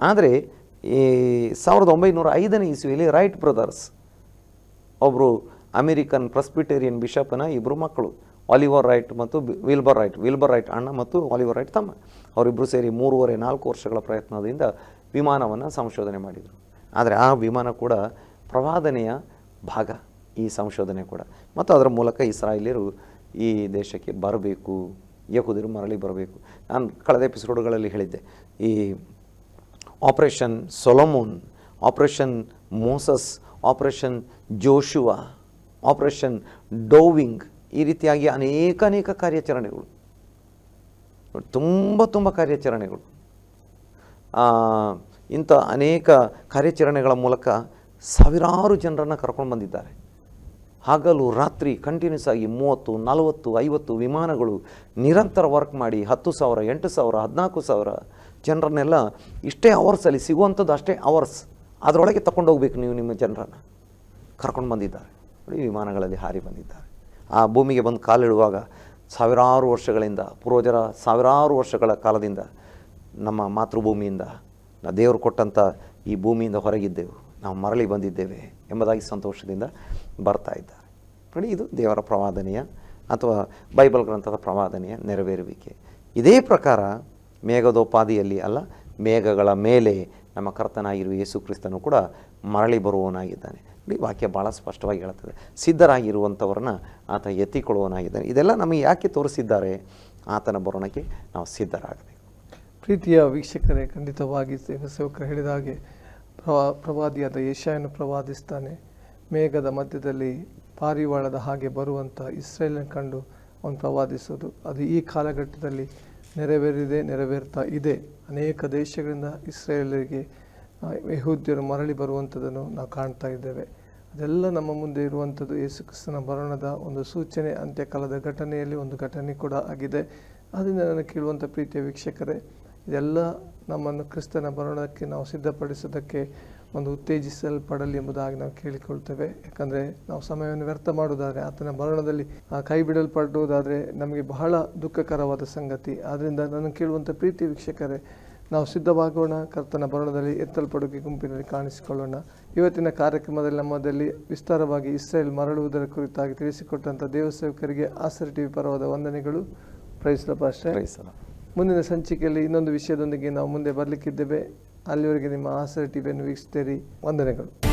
ಆದರೆ, ಈ ಸಾವಿರದ ಒಂಬೈನೂರ ಐದನೇ ಇಸ್ವಿಯಲ್ಲಿ ರೈಟ್ ಬ್ರದರ್ಸ್ ಒಬ್ಬರು ಅಮೆರಿಕನ್ ಪ್ರೆಸ್ಬಿಟೇರಿಯನ್ ಬಿಷಪ್ನ ಇಬ್ಬರು ಮಕ್ಕಳು ಆಲಿವರ್ ರೈಟ್ ಮತ್ತು ವಿಲ್ಬರ್ ರೈಟ್ ವಿಲ್ಬರ್ ರೈಟ್ ಅಣ್ಣ ಮತ್ತು ಆಲಿವರ್ ರೈಟ್ ತಮ್ಮ. ಅವರಿಬ್ಬರು ಸೇರಿ ಮೂರುವರೆ ನಾಲ್ಕು ವರ್ಷಗಳ ಪ್ರಯತ್ನದಿಂದ ವಿಮಾನವನ್ನು ಸಂಶೋಧನೆ ಮಾಡಿದರು. ಆದರೆ ಆ ವಿಮಾನ ಕೂಡ ಪ್ರವಾದನೆಯ ಭಾಗ. ಈ ಸಂಶೋಧನೆ ಕೂಡ. ಮತ್ತು ಅದರ ಮೂಲಕ ಇಸ್ರಾಯೇಲಿಯರು ಈ ದೇಶಕ್ಕೆ ಬರಬೇಕು ಯಹುದಿರು ಮರಳಿ ಬರಬೇಕು. ನಾನು ಕಳೆದ ಎಪಿಸೋಡ್ಗಳಲ್ಲಿ ಹೇಳಿದ್ದೆ, ಈ Operation Solomon, Operation Moses, Operation Joshua, Operation dove wing, ಈ ರೀತಿಯಾಗಿ ಅನೇಕ ಅನೇಕ ಕಾರ್ಯಾಚರಣೆಗಳು. ತುಂಬ ತುಂಬ ಕಾರ್ಯಾಚರಣೆಗಳು. ಇಂಥ ಅನೇಕ ಕಾರ್ಯಾಚರಣೆಗಳ ಮೂಲಕ ಸಾವಿರಾರು ಜನರನ್ನು ಕರ್ಕೊಂಡು ಬಂದಿದ್ದಾರೆ. ಹಗಲು, ರಾತ್ರಿ ಕಂಟಿನ್ಯೂಸ್ ಆಗಿ ಮೂವತ್ತು, ನಲವತ್ತು, ಐವತ್ತು ವಿಮಾನಗಳು ನಿರಂತರ ವರ್ಕ್ ಮಾಡಿ ಹತ್ತು ಸಾವಿರ, ಎಂಟು ಸಾವಿರ, ಹದಿನಾಲ್ಕು ಸಾವಿರ ಜನರನ್ನೆಲ್ಲ ಇಷ್ಟೇ ಅವರ್ಸಲ್ಲಿ ಸಿಗುವಂಥದ್ದು ಅಷ್ಟೇ ಅವರ್ಸ್ ಅದರೊಳಗೆ ತಗೊಂಡು ಹೋಗ್ಬೇಕು ನೀವು ನಿಮ್ಮ ಜನರನ್ನು. ಕರ್ಕೊಂಡು ಬಂದಿದ್ದಾರೆ. ನೋಡಿ, ವಿಮಾನಗಳಲ್ಲಿ ಹಾರಿ ಬಂದಿದ್ದಾರೆ. ಆ ಭೂಮಿಗೆ ಬಂದು ಕಾಲಿಡುವಾಗ ಸಾವಿರಾರು ವರ್ಷಗಳಿಂದ, ಪೂರ್ವಜರ ಸಾವಿರಾರು ವರ್ಷಗಳ ಕಾಲದಿಂದ ನಮ್ಮ ಮಾತೃಭೂಮಿಯಿಂದ, ನಾ ದೇವರು ಕೊಟ್ಟಂಥ ಈ ಭೂಮಿಯಿಂದ ಹೊರಗಿದ್ದೆವು. ನಾವು ಮರಳಿ ಬಂದಿದ್ದೇವೆ. ಎಂಬುದಾಗಿ ಸಂತೋಷದಿಂದ ಬರ್ತಾ ಇದ್ದಾರೆ. ನೋಡಿ, ಇದು ದೇವರ ಪ್ರವಾದನೆಯ ಅಥವಾ ಬೈಬಲ್ ಗ್ರಂಥದ ಪ್ರವಾದನೆಯ ನೆರವೇರುವಿಕೆ. ಇದೇ ಪ್ರಕಾರ ಮೇಘದೋಪಾದಿಯಲ್ಲಿ ಅಲ್ಲ, ಮೇಘಗಳ ಮೇಲೆ ನಮ್ಮ ಕರ್ತನಾಗಿರುವ ಯೇಸು ಕ್ರಿಸ್ತನು ಕೂಡ ಮರಳಿ ಬರುವವನಾಗಿದ್ದಾನೆ. ನೋಡಿ, ವಾಕ್ಯ ಭಾಳ ಸ್ಪಷ್ಟವಾಗಿ ಹೇಳ್ತದೆ ಸಿದ್ಧರಾಗಿರುವಂಥವ್ರನ್ನ ಆತ ಎತ್ತಿಕೊಳ್ಳುವವನಾಗಿದ್ದಾನೆ. ಇದೆಲ್ಲ ನಮಗೆ ಯಾಕೆ ತೋರಿಸಿದ್ದಾರೆ? ಆತನ ಬರೋಣಕ್ಕೆ ನಾವು ಸಿದ್ಧರಾಗಬೇಕು. ಪ್ರೀತಿಯ ವೀಕ್ಷಕರೇ, ಖಂಡಿತವಾಗಿ ಸೇವ ಸೇವಕರು ಹೇಳಿದ ಹಾಗೆ ಪ್ರವಾ, ಪ್ರವಾದಿಯಾದ ಯಶಾಯನು ಪ್ರವಾದಿಸ್ತಾನೆ. ಮೇಘದ ಮಧ್ಯದಲ್ಲಿ ಪಾರಿವಾಳದ ಹಾಗೆ ಬರುವಂಥ ಇಸ್ರೇಲನ್ನು ಕಂಡು ಅವನು ಪ್ರವಾದಿಸೋದು ಅದು ಈ ಕಾಲಘಟ್ಟದಲ್ಲಿ ನೆರವೇರಿದೆ, ನೆರವೇರ್ತಾ ಇದೆ. ಅನೇಕ ದೇಶಗಳಿಂದ ಇಸ್ರೇಲರಿಗೆ ಯಹೂದ್ಯರು ಮರಳಿ ಬರುವಂಥದ್ದನ್ನು ನಾವು ಕಾಣ್ತಾ ಇದ್ದೇವೆ. ಅದೆಲ್ಲ ನಮ್ಮ ಮುಂದೆ ಇರುವಂಥದ್ದು ಯೇಸು ಕ್ರಿಸ್ತನ ಮರಣದ ಒಂದು ಸೂಚನೆ, ಅಂತ್ಯಕಾಲದ ಘಟನೆಯಲ್ಲಿ ಒಂದು ಘಟನೆ ಕೂಡ ಆಗಿದೆ. ಅದರಿಂದ ನಾನು ಕೇಳುವಂಥ ಪ್ರೀತಿಯ ವೀಕ್ಷಕರೇ, ಇದೆಲ್ಲ ನಮ್ಮನ್ನು ಕ್ರಿಸ್ತನ ಬರೋಣಕ್ಕೆ ನಾವು ಸಿದ್ಧಪಡಿಸೋದಕ್ಕೆ ಒಂದು ಉತ್ತೇಜಿಸಲ್ಪಡಲಿ ಎಂಬುದಾಗಿ ನಾವು ಕೇಳಿಕೊಳ್ತೇವೆ. ಯಾಕಂದರೆ ನಾವು ಸಮಯವನ್ನು ವ್ಯರ್ಥ ಮಾಡುವುದಾದರೆ, ಆತನ ಮರಣದಲ್ಲಿ ಕೈ ಬಿಡಲ್ಪಡುವುದಾದರೆ ನಮಗೆ ಬಹಳ ದುಃಖಕರವಾದ ಸಂಗತಿ. ಆದ್ದರಿಂದ ನಾನು ಕೇಳುವಂಥ ಪ್ರೀತಿ ವೀಕ್ಷಕರೇ, ನಾವು ಸಿದ್ಧವಾಗೋಣ, ಕರ್ತನ ಭರಣದಲ್ಲಿ ಎತ್ತಲ್ಪಡುಗೆ ಗುಂಪಿನಲ್ಲಿ ಕಾಣಿಸಿಕೊಳ್ಳೋಣ. ಇವತ್ತಿನ ಕಾರ್ಯಕ್ರಮದಲ್ಲಿ ನಮ್ಮದಲ್ಲಿ ವಿಸ್ತಾರವಾಗಿ ಇಸ್ರೇಲ್ ಮರಳುವುದರ ಕುರಿತಾಗಿ ತಿಳಿಸಿಕೊಟ್ಟಂಥ ದೇವಸೇವಕರಿಗೆ ಆಸರಿ ಟಿವಿ ಪರವಾದ ವಂದನೆಗಳು. ಪ್ರೈಸ್ಲ ಪಾಸ್ಟರ್. ಮುಂದಿನ ಸಂಚಿಕೆಯಲ್ಲಿ ಇನ್ನೊಂದು ವಿಷಯದೊಂದಿಗೆ ನಾವು ಮುಂದೆ ಬರಲಿಕ್ಕಿದ್ದೇವೆ. ಅಲ್ಲಿವರೆಗೆ ನಿಮ್ಮ ಆಸರ ಟಿವಿಯನ್ನು ವೀಕ್ಷಿಸ್ತೇರಿ ವಂದನೆಗಳು.